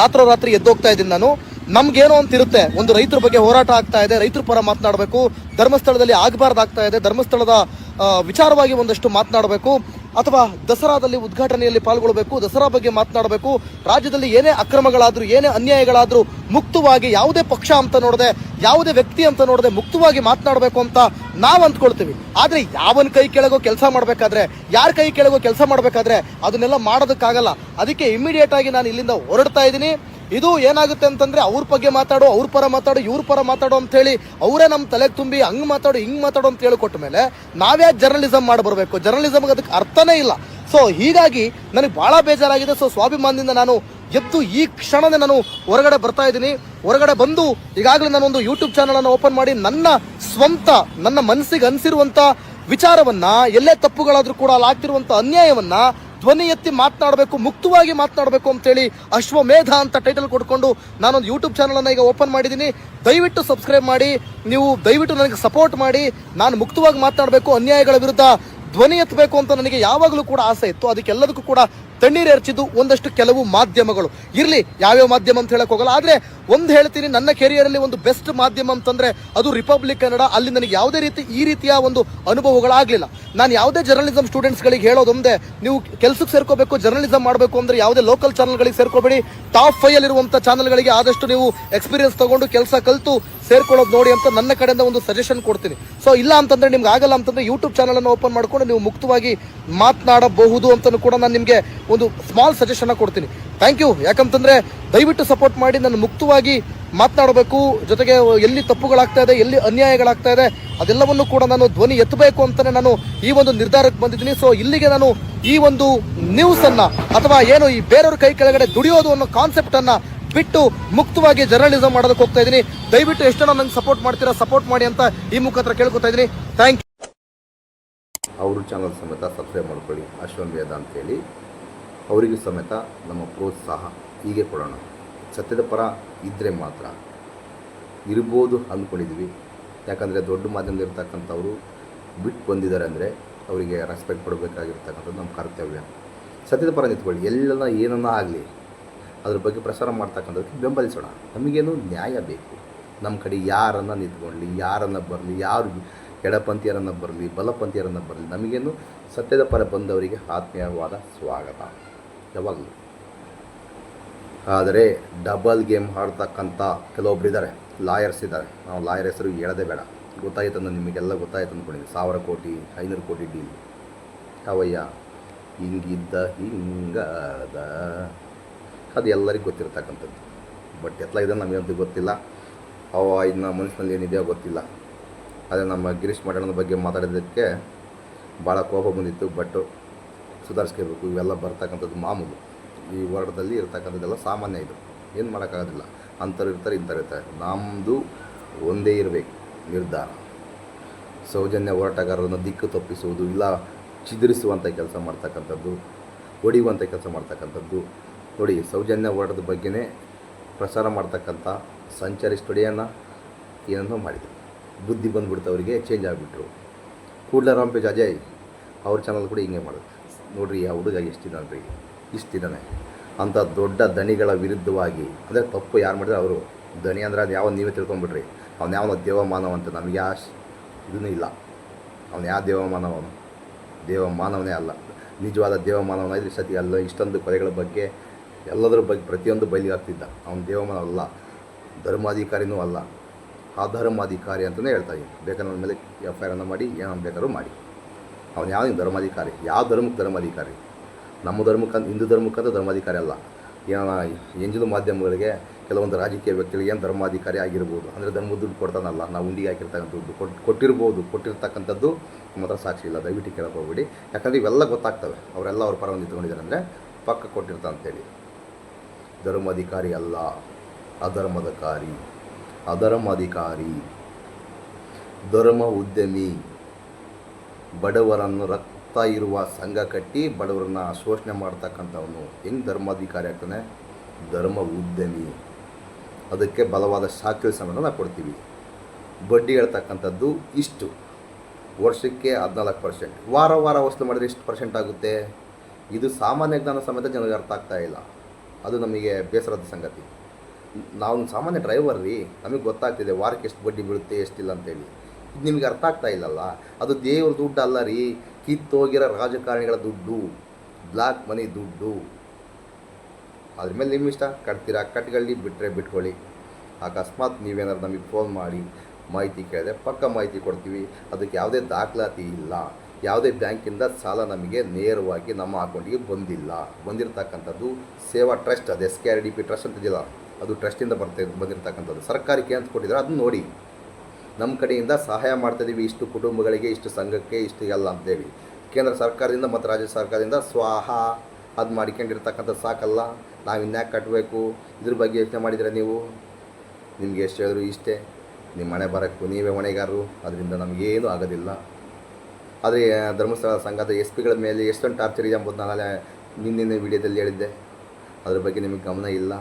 ರಾತ್ರೋರಾತ್ರಿ ಎದ್ದೋಗ್ತಾ ಇದ್ದೀನಿ ನಾನು. ನಮ್ಗೇನೋ ಅಂತ ಇರುತ್ತೆ ಒಂದು ರೈತರ ಬಗ್ಗೆ ಹೋರಾಟ ಆಗ್ತಾ ಇದೆ, ರೈತರ ಪರ ಮಾತನಾಡಬೇಕು. ಧರ್ಮಸ್ಥಳದಲ್ಲಿ ಆಗಬಾರ್ದಾಗ್ತಾ ಇದೆ. ಧರ್ಮಸ್ಥಳದ ವಿಚಾರವಾಗಿ ಒಂದಷ್ಟು ಮಾತನಾಡಬೇಕು. ಅಥವಾ ದಸರಾದಲ್ಲಿ ಉದ್ಘಾಟನೆಯಲ್ಲಿ ಪಾಲ್ಗೊಳ್ಳಬೇಕು, ದಸರಾ ಬಗ್ಗೆ ಮಾತನಾಡಬೇಕು, ರಾಜ್ಯದಲ್ಲಿ ಏನೇ ಅಕ್ರಮಗಳಾದರೂ, ಏನೇ ಅನ್ಯಾಯಗಳಾದರೂ ಮುಕ್ತವಾಗಿ ಯಾವುದೇ ಪಕ್ಷ ಅಂತ ನೋಡದೆ, ಯಾವುದೇ ವ್ಯಕ್ತಿ ಅಂತ ನೋಡದೆ ಮುಕ್ತವಾಗಿ ಮಾತನಾಡಬೇಕು ಅಂತ ನಾವು ಅಂದ್ಕೊಳ್ತೀವಿ. ಆದರೆ ಯಾವನ ಕೈ ಕೆಳಗೋ ಕೆಲಸ ಮಾಡಬೇಕಾದ್ರೆ, ಯಾರ ಕೈ ಕೆಳಗೋ ಕೆಲಸ ಮಾಡಬೇಕಾದ್ರೆ ಅದನ್ನೆಲ್ಲ ಮಾಡೋದಕ್ಕಾಗಲ್ಲ. ಅದಕ್ಕೆ ಇಮಿಡಿಯೇಟ್ ಆಗಿ ನಾನು ಇಲ್ಲಿಂದ ಹೊರಡ್ತಾ ಇದ್ದೀನಿ. ಇದು ಏನಾಗುತ್ತೆ ಅಂತಂದ್ರೆ ಅವ್ರ ಬಗ್ಗೆ ಮಾತಾಡು, ಅವ್ರ ಪರ ಮಾತಾಡು, ಇವ್ರ ಪರ ಮಾತಾಡು ಅಂತ ಹೇಳಿ ಅವರೇ ನಮ್ಮ ತಲೆಗೆ ತುಂಬಿ ಹಂಗ್ ಮಾತಾಡು, ಹಿಂಗ್ ಮಾತಾಡು ಅಂತ ಹೇಳಿ ಕೊಟ್ಟ ಮೇಲೆ ನಾವ್ಯಾ ಜರ್ನಲಿಸಂ ಮಾಡಿ ಬರಬೇಕು? ಜರ್ನಲಿಸಮ್ ಅದಕ್ಕೆ ಅರ್ಥನೇ ಇಲ್ಲ. ಸೊ ಹೀಗಾಗಿ ನನಗೆ ಬಹಳ ಬೇಜಾರಾಗಿದೆ. ಸೊ ಸ್ವಾಭಿಮಾನದಿಂದ ನಾನು ಎದ್ದು ಈ ಕ್ಷಣನೇ ನಾನು ಹೊರಗಡೆ ಬರ್ತಾ ಇದ್ದೀನಿ. ಹೊರಗಡೆ ಬಂದು ಈಗಾಗಲೇ ನಾನು ಒಂದು ಯೂಟ್ಯೂಬ್ ಚಾನಲ್ ಅನ್ನು ಓಪನ್ ಮಾಡಿ ನನ್ನ ಸ್ವಂತ, ನನ್ನ ಮನಸ್ಸಿಗೆ ಅನಿಸಿರುವಂತ ವಿಚಾರವನ್ನ, ಎಲ್ಲೇ ತಪ್ಪುಗಳಾದ್ರೂ ಕೂಡ ಅಲ್ಲಿ ಆಗ್ತಿರುವಂತ ಅನ್ಯಾಯವನ್ನ ಧ್ವನಿ ಎತ್ತಿ ಮಾತನಾಡಬೇಕು, ಮುಕ್ತವಾಗಿ ಮಾತನಾಡಬೇಕು ಅಂತೇಳಿ ಅಶ್ವಮೇಧ ಅಂತ ಟೈಟಲ್ ಕೊಡ್ಕೊಂಡು ನಾನೊಂದು ಯೂಟ್ಯೂಬ್ ಚಾನಲ್ ಅನ್ನ ಈಗ ಓಪನ್ ಮಾಡಿದ್ದೀನಿ ದಯವಿಟ್ಟು ಸಬ್ಸ್ಕ್ರೈಬ್ ಮಾಡಿ, ನೀವು ದಯವಿಟ್ಟು ನನಗೆ ಸಪೋರ್ಟ್ ಮಾಡಿ, ನಾನು ಮುಕ್ತವಾಗಿ ಮಾತನಾಡಬೇಕು, ಅನ್ಯಾಯಗಳ ವಿರುದ್ಧ ಧ್ವನಿ ಎತ್ತಬೇಕು ಅಂತ ನನಗೆ ಯಾವಾಗಲೂ ಕೂಡ ಆಸೆ ಇತ್ತು. ಅದಕ್ಕೆಲ್ಲದಕ್ಕೂ ಕೂಡ ತಣ್ಣೀರು ಎರಚಿದ್ದು ಒಂದಷ್ಟು ಕೆಲವು ಮಾಧ್ಯಮಗಳು. ಇರಲಿ, ಯಾವ್ಯಾವ ಮಾಧ್ಯಮ ಅಂತ ಹೇಳಕ್ ಹೋಗಲ್ಲ. ಆದ್ರೆ ಒಂದು ಹೇಳ್ತೀನಿ, ನನ್ನ ಕೆರಿಯರಲ್ಲಿ ಒಂದು ಬೆಸ್ಟ್ ಮಾಧ್ಯಮ ಅಂತಂದ್ರೆ ಅದು ರಿಪಬ್ಲಿಕ್ ಕನ್ನಡ ಅಲ್ಲಿ ನನಗೆ ಯಾವುದೇ ರೀತಿ, ಈ ರೀತಿಯ ಒಂದು ಅನುಭವಗಳಾಗಲಿಲ್ಲ. ನಾನು ಯಾವುದೇ ಜರ್ನಲಿಸಂ ಸ್ಟೂಡೆಂಟ್ಸ್ಗಳಿಗೆ ಹೇಳೋದೊಂದೇ ನೀವು ಕೆಲಸಕ್ಕೆ ಸೇರ್ಕೋಬೇಕು ಜರ್ನಲಿಸಂ ಮಾಡಬೇಕು ಅಂದ್ರೆ ಯಾವುದೇ ಲೋಕಲ್ ಚಾನಲ್ಗಳಿಗೆ ಸೇರ್ಕೋಬೇಡಿ. ಟಾಪ್ ಫೈವ್ ಅಲ್ಲಿರುವಂಥ ಚಾನಲ್ಗಳಿಗೆ ಆದಷ್ಟು ನೀವು ಎಕ್ಸ್ಪೀರಿಯನ್ಸ್ ತಗೊಂಡು ಕೆಲಸ ಕಲಿತು ಸೇರ್ಕೊಳ್ಳೋದು ನೋಡಿ ಅಂತ ನನ್ನ ಕಡೆಯಿಂದ ಒಂದು ಸಜೆಷನ್ ಕೊಡ್ತೀನಿ. ಸೊ ಇಲ್ಲ ಅಂತಂದ್ರೆ ನಿಮ್ಗೆ ಆಗಲ್ಲ ಅಂತಂದ್ರೆ ಯೂಟ್ಯೂಬ್ ಚಾನಲನ್ನು ಓಪನ್ ಮಾಡ್ಕೊಂಡು ನೀವು ಮುಕ್ತವಾಗಿ ಮಾತನಾಡಬಹುದು ಅಂತಲೂ ಕೂಡ ನಾನು ನಿಮಗೆ ಒಂದು ಸ್ಮಾಲ್ ಸಜೆಷನ್ ಕೊಡ್ತೀನಿ. ಥ್ಯಾಂಕ್ ಯು ಯಾಕಂತಂದ್ರೆ ದಯವಿಟ್ಟು ಸಪೋರ್ಟ್ ಮಾಡಿ ನಾನು ಮುಕ್ತವಾಗಿ ಮಾತನಾಡಬೇಕು. ಜೊತೆಗೆ ಎಲ್ಲಿ ತಪ್ಪುಗಳಾಗ್ತಾ ಇದೆ, ಎಲ್ಲಿ ಅನ್ಯಾಯಗಳಾಗ್ತಾ ಇದೆ, ಅದೆಲ್ಲವನ್ನು ಕೂಡ ನಾನು ಧ್ವನಿ ಎತ್ತಬೇಕು ಅಂತಾನೆ ನಾನು ಈ ಒಂದು ನಿರ್ಧಾರಕ್ಕೆ ಬಂದಿದ್ದೀನಿ. ಸೊ ಇಲ್ಲಿಗೆ ನಾನು ಈ ಒಂದು ನ್ಯೂಸ್ ಅನ್ನ ಅಥವಾ ಏನು ಈ ಬೇರೆಯವ್ರ ಕೈ ಕೆಳಗಡೆ ದುಡಿಯೋದು ಅನ್ನೋ ಕಾನ್ಸೆಪ್ಟ್ ಅನ್ನ ಬಿಟ್ಟು ಮುಕ್ತವಾಗಿ ಜರ್ನಲಿಸಂ ಮಾಡೋದಕ್ಕೆ ಹೋಗ್ತಾ ಇದ್ದೀನಿ. ದಯವಿಟ್ಟು ಎಷ್ಟು ಜನ ನಂಗೆ ಸಪೋರ್ಟ್ ಮಾಡ್ತೀರಾ ಸಪೋರ್ಟ್ ಮಾಡಿ ಅಂತ ಈ ಮುಖಾಂತರ ಕೇಳ್ಕೊತಾ ಇದ್ದೀನಿ. ಥ್ಯಾಂಕ್ ಯು ಅವರು ಚಾನಲ್ ಸಮೇತ ಸಬ್ಸ್ಕ್ರೈಬ್ ಮಾಡ್ಕೊಳ್ಳಿ. ಅಶ್ವಮೇಧ ಅಂತೇಳಿ ಅವರಿಗೂ ಸಮೇತ ನಮ್ಮ ಪ್ರೋತ್ಸಾಹ ಹೀಗೆ ಕೊಡೋಣ. ಸತ್ಯದ ಪರ ಇದ್ದರೆ ಮಾತ್ರ. ಇರ್ಬೋದು ಅಂದ್ಕೊಂಡಿದ್ವಿ ಯಾಕಂದರೆ ದೊಡ್ಡ ಮಾಧ್ಯಮದಲ್ಲಿರ್ತಕ್ಕಂಥವ್ರು ಬಿಟ್ಟು ಬಂದಿದ್ದಾರೆ ಅಂದರೆ ಅವರಿಗೆ ರೆಸ್ಪೆಕ್ಟ್ ಕೊಡಬೇಕಾಗಿರ್ತಕ್ಕಂಥದ್ದು ನಮ್ಮ ಕರ್ತವ್ಯ. ಸತ್ಯದ ಪರ ನಿಂತ್ಕೊಳ್ಳಿ. ಎಲ್ಲನ ಏನನ್ನ ಆಗಲಿ, ಅದ್ರ ಬಗ್ಗೆ ಪ್ರಸಾರ ಮಾಡ್ತಕ್ಕಂಥದ್ದಕ್ಕೆ ಬೆಂಬಲಿಸೋಣ. ನಮಗೇನು ನ್ಯಾಯ ಬೇಕು. ನಮ್ಮ ಕಡೆ ಯಾರನ್ನು ನಿಂತ್ಕೊಳ್ಳಿ ಯಾರನ್ನು ಬರಲಿ, ಯಾರು ಎಡಪಂಥಿಯರನ್ನು ಬರಲಿ, ಬಲಪಂಥೀಯರನ್ನು ಬರಲಿ, ನಮಗೇನು ಸತ್ಯದ ಪರ ಬಂದವರಿಗೆ ಆತ್ಮೀಯವಾದ ಸ್ವಾಗತ. ಯಾವಾಗಲೂ ಆದರೆ ಡಬಲ್ ಗೇಮ್ ಆಡ್ತಕ್ಕಂಥ ಕೆಲವೊಬ್ರು ಇದ್ದಾರೆ, ಲಾಯರ್ಸ್ ಇದ್ದಾರೆ. ನಾವು ಲಾಯರ್ ಹೆಸರು ಹೇಳೋದೇ ಬೇಡ. ಗೊತ್ತಾಯ್ತು ಅಂದ್ರೆ ನಿಮಗೆಲ್ಲ ಗೊತ್ತಾಯ್ತು ಅಂದ್ಕೊಂಡಿದ್ದೀನಿ. ಸಾವಿರ ಕೋಟಿ, ಐನೂರು ಕೋಟಿ ಡೀಲ್. ಅವಯ್ಯ ಹಿಂಗಿದ್ದ ಹಿಂಗದ. ಅದು ಎಲ್ಲರಿಗೂ ಗೊತ್ತಿರತಕ್ಕಂಥದ್ದು. ಬಟ್ ಎತ್ಲ ಇದೆ ನಮಗಂತೂ ಗೊತ್ತಿಲ್ಲ. ಅವ ಇದನ್ನ ಮನುಷ್ಯನಲ್ಲಿ ಏನಿದೆಯೋ ಗೊತ್ತಿಲ್ಲ. ಅದೇ ನಮ್ಮ ಗಿರೀಶ್ ಮಠಣದ ಬಗ್ಗೆ ಮಾತಾಡಿದ್ದಕ್ಕೆ ಭಾಳ ಕೋಪ ಬಂದಿತ್ತು. ಬಟ್ ಸುಧಾರಿಸ್ಕೋಬೇಕು, ಇವೆಲ್ಲ ಬರ್ತಕ್ಕಂಥದ್ದು ಮಾಮೂಲು. ಈ ವರ್ಡದಲ್ಲಿ ಇರ್ತಕ್ಕಂಥದ್ದೆಲ್ಲ ಸಾಮಾನ್ಯ ಇದು. ಏನು ಮಾಡೋಕ್ಕಾಗೋದಿಲ್ಲ. ಅಂಥವ್ರು ಇರ್ತಾರೆ, ಇಂಥವ್ರು ಇರ್ತಾರೆ. ನಮ್ಮದು ಒಂದೇ ಇರಬೇಕು, ನಿರ್ಧಾರ. ಸೌಜನ್ಯ ಹೋರಾಟಗಾರರನ್ನು ದಿಕ್ಕು ತಪ್ಪಿಸುವುದು, ಇಲ್ಲ ಚಿದರಿಸುವಂಥ ಕೆಲಸ ಮಾಡ್ತಕ್ಕಂಥದ್ದು, ಹೊಡೆಯುವಂಥ ಕೆಲಸ ಮಾಡ್ತಕ್ಕಂಥದ್ದು. ನೋಡಿ, ಸೌಜನ್ಯ ಹೋರಾಟದ ಬಗ್ಗೆನೇ ಪ್ರಸಾರ ಮಾಡ್ತಕ್ಕಂಥ ಸಂಚಾರಿ ಸ್ಟುಡಿಯೋನ ಏನನ್ನೋ ಮಾಡಿದರು. ಬುದ್ಧಿ ಬಂದುಬಿಡ್ತು ಅವರಿಗೆ ಚೇಂಜ್ ಆಗಿಬಿಟ್ರು. ಕೂಡಲೇ ರಾಮ್ ಪೇಜ್ ಅಜಯ್ ಅವ್ರ ಚಾನಲ್ ಕೂಡ ಹಿಂಗೆ ಮಾಡೋದು ನೋಡ್ರಿ ಆ ಹುಡುಗ ಎಷ್ಟಿದ್ದಾನೆ ಇಷ್ಟಿದ್ದಾನೆ ಅಂಥ ದೊಡ್ಡ ದಣಿಗಳ ವಿರುದ್ಧವಾಗಿ, ಅಂದರೆ ತಪ್ಪು ಯಾರು ಮಾಡಿದ್ರೆ ಅವರು. ದಣಿ ಅಂದರೆ ಅದು ಯಾವ ನೀವೇ ತಿಳ್ಕೊಂಬಿಡ್ರಿ. ಅವ್ನು ಯಾವ ದೇವಮಾನವ ಅಂತ ನಮಗೆ ಆ ಇದೂ ಇಲ್ಲ. ಅವನು ಯಾವ ದೇವಮಾನವನು ದೇವಮಾನವನೇ ಅಲ್ಲ. ನಿಜವಾದ ದೇವಮಾನವನ ಇದ್ರೆ ಸತಿ ಅಲ್ಲ ಇಷ್ಟೊಂದು ಕೊಲೆಗಳ ಬಗ್ಗೆ, ಎಲ್ಲದರ ಬಗ್ಗೆ ಪ್ರತಿಯೊಂದು ಬಯಲಿಗೆ ಆಗ್ತಿದ್ದ. ಅವನು ದೇವಮಾನ ಅಲ್ಲ. ಧರ್ಮಾಧಿಕಾರಿನೂ ಅಲ್ಲ. ಅಧರ್ಮಾಧಿಕಾರಿ ಅಂತಲೇ ಹೇಳ್ತಾ ಇದ್ದೀನಿ. ಬೇಕಾದ್ರೆ ಮೇಲೆ ಎಫ್ ಐ ಅನ್ನು ಮಾಡಿ ಏನೋ ಬೇಕಾದ್ರೂ ಮಾಡಿ. ಅವನು ಯಾವ ಧರ್ಮಾಧಿಕಾರಿ? ಯಾವ ಧರ್ಮಕ್ಕೆ ಧರ್ಮಾಧಿಕಾರಿ? ನಮ್ಮ ಧರ್ಮಕ್ಕಂತ ಹಿಂದೂ ಧರ್ಮಕ್ಕಂತ ಧರ್ಮಾಧಿಕಾರಿ ಅಲ್ಲ. ಎಂಜಿಲು ಮಾಧ್ಯಮಗಳಿಗೆ ಕೆಲವೊಂದು ರಾಜಕೀಯ ವ್ಯಕ್ತಿಗಳಿಗೆ ಏನು ಧರ್ಮಾಧಿಕಾರಿ ಆಗಿರ್ಬೋದು? ಅಂದರೆ ಧರ್ಮ ದುಡ್ಡು ಕೊಡ್ತಾನಲ್ಲ, ನಾವು ಉಂಡಿಗೆ ಹಾಕಿರ್ತಕ್ಕಂಥ ದುಡ್ಡು ಕೊಟ್ಟು ಕೊಟ್ಟಿರ್ಬೋದು, ಕೊಟ್ಟಿರ್ತಕ್ಕಂಥದ್ದು ನಮ್ಮ ಹತ್ರ ಸಾಕ್ಷಿ ಇಲ್ಲ. ದಯವಿಟ್ಟು ಕೇಳಕ್ಕೆ ಹೋಗ್ಬೇಡಿ ಯಾಕಂದರೆ ಇವೆಲ್ಲ ಗೊತ್ತಾಗ್ತವೆ. ಅವರೆಲ್ಲ ಅವ್ರ ಪರ ನಿಂತ್ಕೊಂಡಿದ್ದಾರೆ ಅಂದರೆ ಪಕ್ಕ ಕೊಟ್ಟಿರ್ತಾ ಅಂತೇಳಿ. ಧರ್ಮಾಧಿಕಾರಿ ಅಲ್ಲ ಅಧರ್ಮದಕಾರಿ ಅಧರ್ಮಾಧಿಕಾರಿ, ಧರ್ಮ ಉದ್ಯಮಿ. ಬಡವರನ್ನು ರಕ್ತ ಇರುವ ಸಂಘ ಕಟ್ಟಿ ಬಡವರನ್ನ ಶೋಷಣೆ ಮಾಡ್ತಕ್ಕಂಥವನು ಹೆಂಗೆ ಧರ್ಮಾಧಿಕಾರಿ ಆಗ್ತಾನೆ? ಧರ್ಮ ಉದ್ಯಮಿ. ಅದಕ್ಕೆ ಬಲವಾದ ಶಾಖೆ ಸಮಯನ ನಾವು ಕೊಡ್ತೀವಿ. ಬಡ್ಡಿ ಹೇಳ್ತಕ್ಕಂಥದ್ದು ಇಷ್ಟು. ವರ್ಷಕ್ಕೆ ಹದಿನಾಲ್ಕು ಪರ್ಸೆಂಟ್ ವಾರ ವಾರ ವಸ್ತು ಮಾಡಿದರೆ ಎಷ್ಟು ಪರ್ಸೆಂಟ್ ಆಗುತ್ತೆ. ಇದು ಸಾಮಾನ್ಯ ಜ್ಞಾನ ಸಮೇತ ಜನರಿಗೆ ಅರ್ಥ ಆಗ್ತಾ ಇಲ್ಲ. ಅದು ನಮಗೆ ಬೇಸರದ ಸಂಗತಿ. ನಾವು ಸಾಮಾನ್ಯ ಡ್ರೈವರ್ ರೀ. ನಮಗೆ ಗೊತ್ತಾಗ್ತಿದೆ ವಾರಕ್ಕೆ ಎಷ್ಟು ಬಡ್ಡಿ ಬೀಳುತ್ತೆ, ಎಷ್ಟಿಲ್ಲ ಅಂತೇಳಿ. ಇದು ನಿಮಗೆ ಅರ್ಥ ಆಗ್ತಾ ಇಲ್ಲಲ್ಲ? ಅದು ದೇವ್ರ ದುಡ್ಡು ಅಲ್ಲ ರೀ ಕಿತ್ತೋಗಿರೋ ರಾಜಕಾರಣಿಗಳ ದುಡ್ಡು. ಬ್ಲ್ಯಾಕ್ ಮನಿ ದುಡ್ಡು. ಅದ್ರ ಮೇಲೆ ನಿಮ್ಮ ಇಷ್ಟ? ಕಟ್ತೀರಾ? ಕಟ್ಕೊಳ್ಳಿ ಬಿಟ್ಟರೆ ಬಿಟ್ಕೊಳ್ಳಿ. ಅಕಸ್ಮಾತ್ ನೀವೇನಾದ್ರು ನಮಗೆ ಫೋನ್ ಮಾಡಿ ಮಾಹಿತಿ ಕೇಳಿದ್ರೆ ಪಕ್ಕ ಮಾಹಿತಿ ಕೊಡ್ತೀವಿ. ಅದಕ್ಕೆ ಯಾವುದೇ ದಾಖಲಾತಿ ಇಲ್ಲ. ಯಾವುದೇ ಬ್ಯಾಂಕಿಂದ ಸಾಲ ನಮಗೆ ನೇರವಾಗಿ ನಮ್ಮ ಅಕೌಂಟಿಗೆ ಬಂದಿಲ್ಲ. ಬಂದಿರತಕ್ಕಂಥದ್ದು ಸೇವಾ ಟ್ರಸ್ಟ್, ಅದು S K R D P trust ಅಂತಿದೆಯಲ್ಲ, ಅದು ಟ್ರಸ್ಟಿಂದ ಬರ್ತಾ ಬಂದಿರತಕ್ಕಂಥದ್ದು. ಸರ್ಕಾರಕ್ಕೆ ಅಂತ ಕೊಟ್ಟಿದ್ದಾರೆ ಅದನ್ನ ನೋಡಿ. ನಮ್ಮ ಕಡೆಯಿಂದ ಸಹಾಯ ಮಾಡ್ತಾಯಿದ್ದೀವಿ ಇಷ್ಟು ಕುಟುಂಬಗಳಿಗೆ, ಇಷ್ಟು ಸಂಘಕ್ಕೆ, ಇಷ್ಟು ಎಲ್ಲ ಅಂತೇಳಿ ಕೇಂದ್ರ ಸರ್ಕಾರದಿಂದ ಮತ್ತು ರಾಜ್ಯ ಸರ್ಕಾರದಿಂದ ಸ್ವಾಹ ಅದು ಮಾಡ್ಕೊಂಡಿರ್ತಕ್ಕಂಥ ಸಾಕಲ್ಲ. ನಾವು ಇನ್ಯಾಕೆ ಕಟ್ಟಬೇಕು ಇದ್ರ ಬಗ್ಗೆ ಯೋಚನೆ ಮಾಡಿದರೆ ನೀವು? ನಿಮ್ಗೆ ಎಷ್ಟು ಹೇಳಿದ್ರು ಇಷ್ಟೇ. ನಿಮ್ಮ ಮನೆ ಬರೋಕ್ಕೂ ನೀವೇ ಹೊಣೆಗಾರರು, ಅದರಿಂದ ನಮಗೇನು ಆಗೋದಿಲ್ಲ. ಆದರೆ ಧರ್ಮಸ್ಥಳ ಸಂಘದ ಎಸ್ ಪಿಗಳ ಮೇಲೆ ಎಷ್ಟೊಂದು ಟಾರ್ಚರ್ ಇದೆ ಎಂಬುದು ನಾನು ನಿನ್ನೆ ವಿಡಿಯೋದಲ್ಲಿ ಹೇಳಿದ್ದೆ. ಅದ್ರ ಬಗ್ಗೆ ನಿಮಗೆ ಗಮನ ಇಲ್ಲ.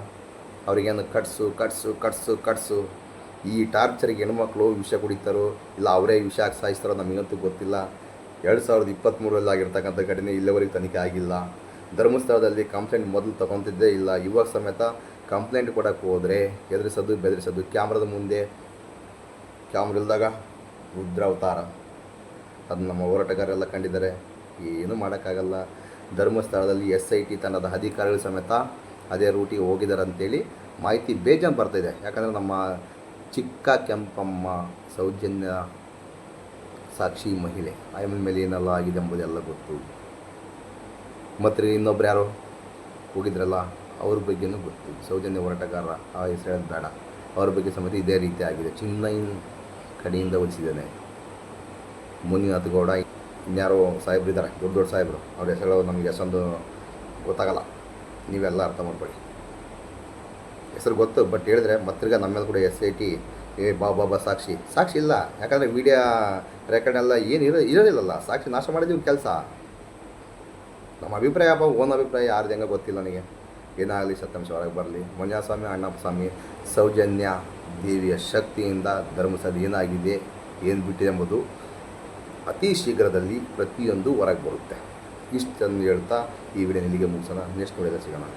ಅವರಿಗೇನು ಕಟ್ಸು ಕಟ್ಸು ಕಟ್ಸು ಕಟ್ಸು. ಈ ಟಾರ್ಚರಿಗೆ ಹೆಣ್ಮಕ್ಳು ವಿಷ ಕುಡಿತಾರೋ ಇಲ್ಲ ಅವರೇ ವಿಷ ಹಾಕಿ ಸಾಯಿಸ್ತಾರೋ ನಮಗಂತೂ ಗೊತ್ತಿಲ್ಲ. ಎರಡು ಸಾವಿರದ ಇಪ್ಪತ್ತ್ಮೂರಲ್ಲಿ ಆಗಿರ್ತಕ್ಕಂಥ ಘಟನೆ ಇಲ್ಲಿವರೆಗೆ ತನಿಖೆ ಆಗಿಲ್ಲ. ಧರ್ಮಸ್ಥಳದಲ್ಲಿ ಕಂಪ್ಲೇಂಟ್ ಮೊದಲು ತಗೊತಿದ್ದೇ ಇಲ್ಲ. ಇವಾಗ ಸಮೇತ ಕಂಪ್ಲೇಂಟ್ ಕೊಡೋಕ್ಕೆ ಹೋದರೆ ಎದುರಿಸೋದು ಬೆದರಿಸೋದು. ಕ್ಯಾಮ್ರದ ಮುಂದೆ ಕ್ಯಾಮ್ರ ಇಲ್ದಾಗ ರುದ್ರಾವತಾರ. ಅದು ನಮ್ಮ ಹೋರಾಟಗಾರರೆಲ್ಲ ಕಂಡಿದ್ದಾರೆ. ಏನೂ ಮಾಡೋಕ್ಕಾಗಲ್ಲ. ಧರ್ಮಸ್ಥಳದಲ್ಲಿ ಎಸ್ ಐ ಟಿ ತನ್ನದ ಅಧಿಕಾರಿಗಳು ಸಮೇತ ಅದೇ ರೂಟಿಗೆ ಹೋಗಿದ್ದಾರೆ ಅಂತೇಳಿ ಮಾಹಿತಿ ಬೇಜಾನ್ ಬರ್ತಾಯಿದೆ ಯಾಕಂದರೆ ನಮ್ಮ ಚಿಕ್ಕ ಕೆಂಪಮ್ಮ ಸೌಜನ್ಯ ಸಾಕ್ಷಿ ಮಹಿಳೆ. ಆಯಮ್ಮನ ಮೇಲೆ ಏನೆಲ್ಲ ಆಗಿದೆ ಎಂಬುದೆಲ್ಲ ಗೊತ್ತು. ಮತ್ತು ಇನ್ನೊಬ್ರು ಯಾರೋ? ಹೋಗಿದ್ರಲ್ಲ, ಅವ್ರ ಬಗ್ಗೆನೂ ಗೊತ್ತು. ಸೌಜನ್ಯ ಹೋರಾಟಗಾರ, ಆ ಹೆಸರು ಬೇಡ. ಅವ್ರ ಬಗ್ಗೆ ಸಮೇತ ಇದೇ ರೀತಿ ಆಗಿದೆ. ಚಿನ್ನೈನ್ ಕಡೆಯಿಂದ ಉಳಿಸಿದ್ದೇನೆ ಮುನಿನಾಥ್ ಗೌಡ, ಇನ್ಯಾರೋ ಸಾಹೇಬ್ರು ಇದ್ದಾರೆ ದೊಡ್ಡ ದೊಡ್ಡ ಸಾಹೇಬರು. ಅವ್ರ ಹೆಸರು ನಮಗೆ ಅಷ್ಟೊಂದು ಗೊತ್ತಾಗಲ್ಲ. ನೀವೆಲ್ಲ ಅರ್ಥ ಮಾಡ್ಕೊಳ್ಳಿ. ಹೆಸರು ಗೊತ್ತು ಬಟ್ ಹೇಳಿದ್ರೆ ಮತ್ತಿರ್ಗ ನಮ್ಮ ಕೂಡ ಎಸ್ ಐ ಟಿ ಏ ಬಾ ಬಾಬಾ ಸಾಕ್ಷಿ. ಸಾಕ್ಷಿ ಇಲ್ಲ. ಯಾಕಂದರೆ ಮೀಡಿಯಾ ರೆಕಾರ್ಡ್ ಎಲ್ಲ ಏನು ಇರೋ, ಇರೋದಿಲ್ಲಲ್ಲ. ಸಾಕ್ಷಿ ನಾಶ ಮಾಡಿದ್ದೀವಿ ಕೆಲಸ. ನಮ್ಮ ಅಭಿಪ್ರಾಯ ಅಪ್ಪ ಓನ್ ಅಭಿಪ್ರಾಯ ಯಾರ್ದು ಹೆಂಗೆ ಗೊತ್ತಿಲ್ಲ ನನಗೆ. ಏನಾಗಲಿ ಸತ್ಯಾಂಶ ಹೊರಗೆ ಬರಲಿ. ಮಂಜಾಸ್ವಾಮಿ ಅಣ್ಣಪ್ಪ ಸ್ವಾಮಿ ಸೌಜನ್ಯ, ದೇವಿಯ ಶಕ್ತಿಯಿಂದ ಧರ್ಮಸ್ಥಳ ಏನಾಗಿದೆ, ಏನು ಬಿಟ್ಟಿದೆ ಎಂಬುದು ಅತಿ ಶೀಘ್ರದಲ್ಲಿ ಪ್ರತಿಯೊಂದು ಹೊರಗೆ ಬರುತ್ತೆ. ಇಷ್ಟನ್ನು ಹೇಳ್ತಾ ಈ ವಿಡಿಯೋ ಇಲ್ಲಿಗೆ ಮುಗಿಸೋಣ. ನೆಕ್ಸ್ಟ್ ವಿಡಿಯೋದಲ್ಲಿ ಸಿಗೋಣ.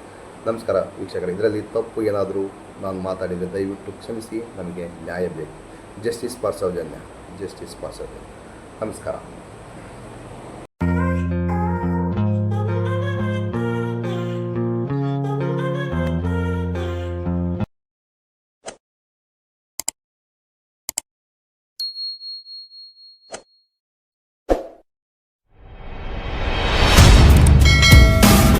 ನಮಸ್ಕಾರ ವೀಕ್ಷಕರೇ, ಇದರಲ್ಲಿ ತಪ್ಪು ಏನಾದರೂ ನಾನು ಮಾತಾಡಿದರೆ ದಯವಿಟ್ಟು ಕ್ಷಮಿಸಿ ನಮಗೆ ನ್ಯಾಯ ಬೇಕು. Justice for Soujanya justice Soujanya ನಮಸ್ಕಾರ.